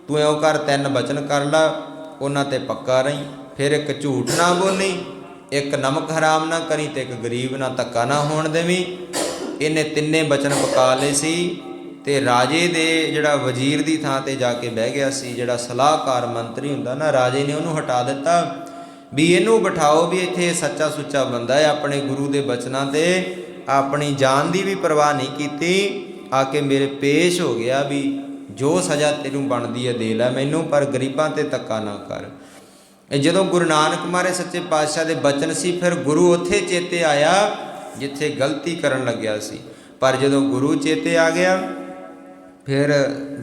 ਤੂੰ ਐਂ ਕਰ, ਤਿੰਨ ਬਚਨ ਕਰ ਲੈ, ਉਹਨਾਂ ਤੇ ਪੱਕਾ ਰਹੀਂ, ਫਿਰ ਇੱਕ ਝੂਠ ਨਾ ਬੋਲੀ, ਇੱਕ ਨਮਕ ਹਰਾਮ ਨਾ ਕਰੀ ਤੇ ਇੱਕ ਗਰੀਬ ਨਾ ਧੱਕਾ ਨਾ ਹੋਣ ਦੇਵੀਂ। ਇਹਨੇ ਤਿੰਨੇ ਬਚਨ ਪਕਾ ਲਏ ਸੀ ਤੇ ਰਾਜੇ ਦੇ ਜਿਹੜਾ ਵਜ਼ੀਰ ਦੀ ਥਾਂ ਤੇ ਜਾ ਕੇ ਬਹਿ ਗਿਆ ਸੀ, ਜਿਹੜਾ ਸਲਾਹਕਾਰ ਮੰਤਰੀ ਹੁੰਦਾ ਨਾ, ਰਾਜੇ ਨੇ ਉਹਨੂੰ ਹਟਾ ਦਿੱਤਾ। ਵੀ ਇਹਨੂੰ ਬਿਠਾਓ ਵੀ ਇੱਥੇ ਇਹ ਸੱਚਾ ਸੁੱਚਾ ਬੰਦਾ ਹੈ, ਆਪਣੇ ਗੁਰੂ ਦੇ ਬਚਨਾਂ ਤੇ ਆਪਣੀ ਜਾਨ ਦੀ ਵੀ ਪਰਵਾਹ ਨਹੀਂ ਕੀਤੀ, ਆ ਕੇ ਮੇਰੇ ਪੇਸ਼ ਹੋ ਗਿਆ ਵੀ ਜੋ ਸਜ਼ਾ ਤੈਨੂੰ ਬਣਦੀ ਹੈ ਦੇ ਲੈ ਮੈਨੂੰ, ਪਰ ਗਰੀਬਾਂ ਤੇ ਧੱਕਾ ਨਾ ਕਰ। ਇਹ ਜਦੋਂ ਗੁਰੂ ਨਾਨਕ ਮਾਰੇ ਸੱਚੇ ਪਾਤਸ਼ਾਹ ਦੇ ਬਚਨ ਸੀ, ਫਿਰ ਗੁਰੂ ਉੱਥੇ ਚੇਤੇ ਆਇਆ ਜਿੱਥੇ ਗਲਤੀ ਕਰਨ ਲੱਗਿਆ ਸੀ। ਪਰ ਜਦੋਂ ਗੁਰੂ ਚੇਤੇ ਆ ਗਿਆ, ਫਿਰ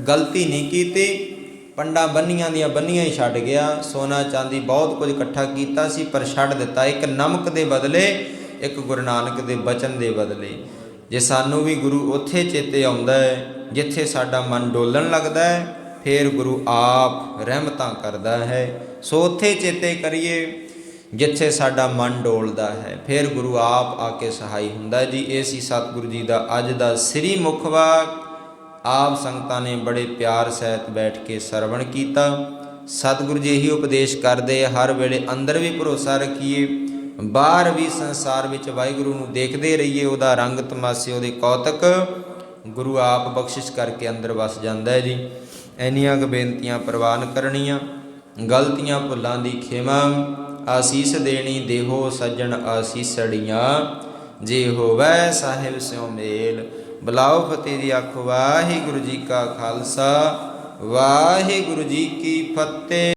ਗਲਤੀ ਨਹੀਂ ਕੀਤੀ ਪੰਡਾ ਬੰਨੀਆਂ ਦੀਆਂ ਬੰਨੀਆਂ ਹੀ ਛੱਡ ਗਿਆ। ਸੋਨਾ ਚਾਂਦੀ ਬਹੁਤ ਕੁਝ ਇਕੱਠਾ ਕੀਤਾ ਸੀ, ਪਰ ਛੱਡ ਦਿੱਤਾ। ਇੱਕ ਨਮਕ ਦੇ ਬਦਲੇ, ਇੱਕ ਗੁਰੂ ਨਾਨਕ ਦੇ ਬਚਨ ਦੇ ਬਦਲੇ। ਜੇ ਸਾਨੂੰ ਵੀ ਗੁਰੂ ਉੱਥੇ ਚੇਤੇ ਆਉਂਦਾ ਹੈ, ਜਿੱਥੇ ਸਾਡਾ ਮਨ ਡੋਲਣ ਲੱਗਦਾ ਹੈ, ਫਿਰ ਗੁਰੂ ਆਪ ਰਹਿਮਤਾਂ ਕਰਦਾ ਹੈ। ਸੋ ਉੱਥੇ ਚੇਤੇ ਕਰੀਏ, ਜਿੱਥੇ ਸਾਡਾ ਮਨ ਡੋਲਦਾ ਹੈ, ਫਿਰ ਗੁਰੂ ਆਪ ਆ ਕੇ ਸਹਾਈ ਹੁੰਦਾ ਜੀ, ਇਹ ਸੀ ਸਤਿਗੁਰੂ ਜੀ ਦਾ ਅੱਜ ਦਾ ਸ੍ਰੀ ਮੁਖ ਵਾਕ। ਆਪ ਸੰਗਤਾਂ ਨੇ ਬੜੇ ਪਿਆਰ ਸਹਿਤ ਬੈਠ ਕੇ ਸਰਵਣ ਕੀਤਾ। ਸਤਿਗੁਰੂ ਜੀ ਇਹੀ ਉਪਦੇਸ਼ ਕਰਦੇ ਹਰ ਵੇਲੇ ਅੰਦਰ ਵੀ ਭਰੋਸਾ ਰੱਖੀਏ, ਬਾਹਰ ਵੀ ਸੰਸਾਰ ਵਿੱਚ ਵਾਹਿਗੁਰੂ ਨੂੰ ਦੇਖਦੇ ਰਹੀਏ, ਉਹਦਾ ਰੰਗ ਤਮਾਸ਼ੇ, ਉਹਦੇ ਕੌਤਕ। ਗੁਰੂ ਆਪ ਬਖਸ਼ਿਸ਼ ਕਰਕੇ ਅੰਦਰ ਵਸ ਜਾਂਦਾ ਹੈ ਜੀ। ਐਨੀਆਂ ਕੁ ਬੇਨਤੀਆਂ ਪ੍ਰਵਾਨ ਕਰਨੀਆਂ, ਗਲਤੀਆਂ ਭੁੱਲਾਂ ਦੀ ਖਿਮਾ, ਆਸੀਸ ਦੇਣੀ, ਦੇਹੋ ਸੱਜਣ ਆਸੀਸੜੀਆਂ ਜੇ ਹੋਵੈ ਸਾਹਿਬ ਸਿਉ ਮੇਲ ਬਲਾਓ ਫਤਿਹ ਦੀ ਆਖੋ ਵਾਹਿਗੁਰੂ ਜੀ ਕਾ ਖਾਲਸਾ ਵਾਹਿਗੁਰੂ ਜੀ ਕੀ ਫਤਿਹ।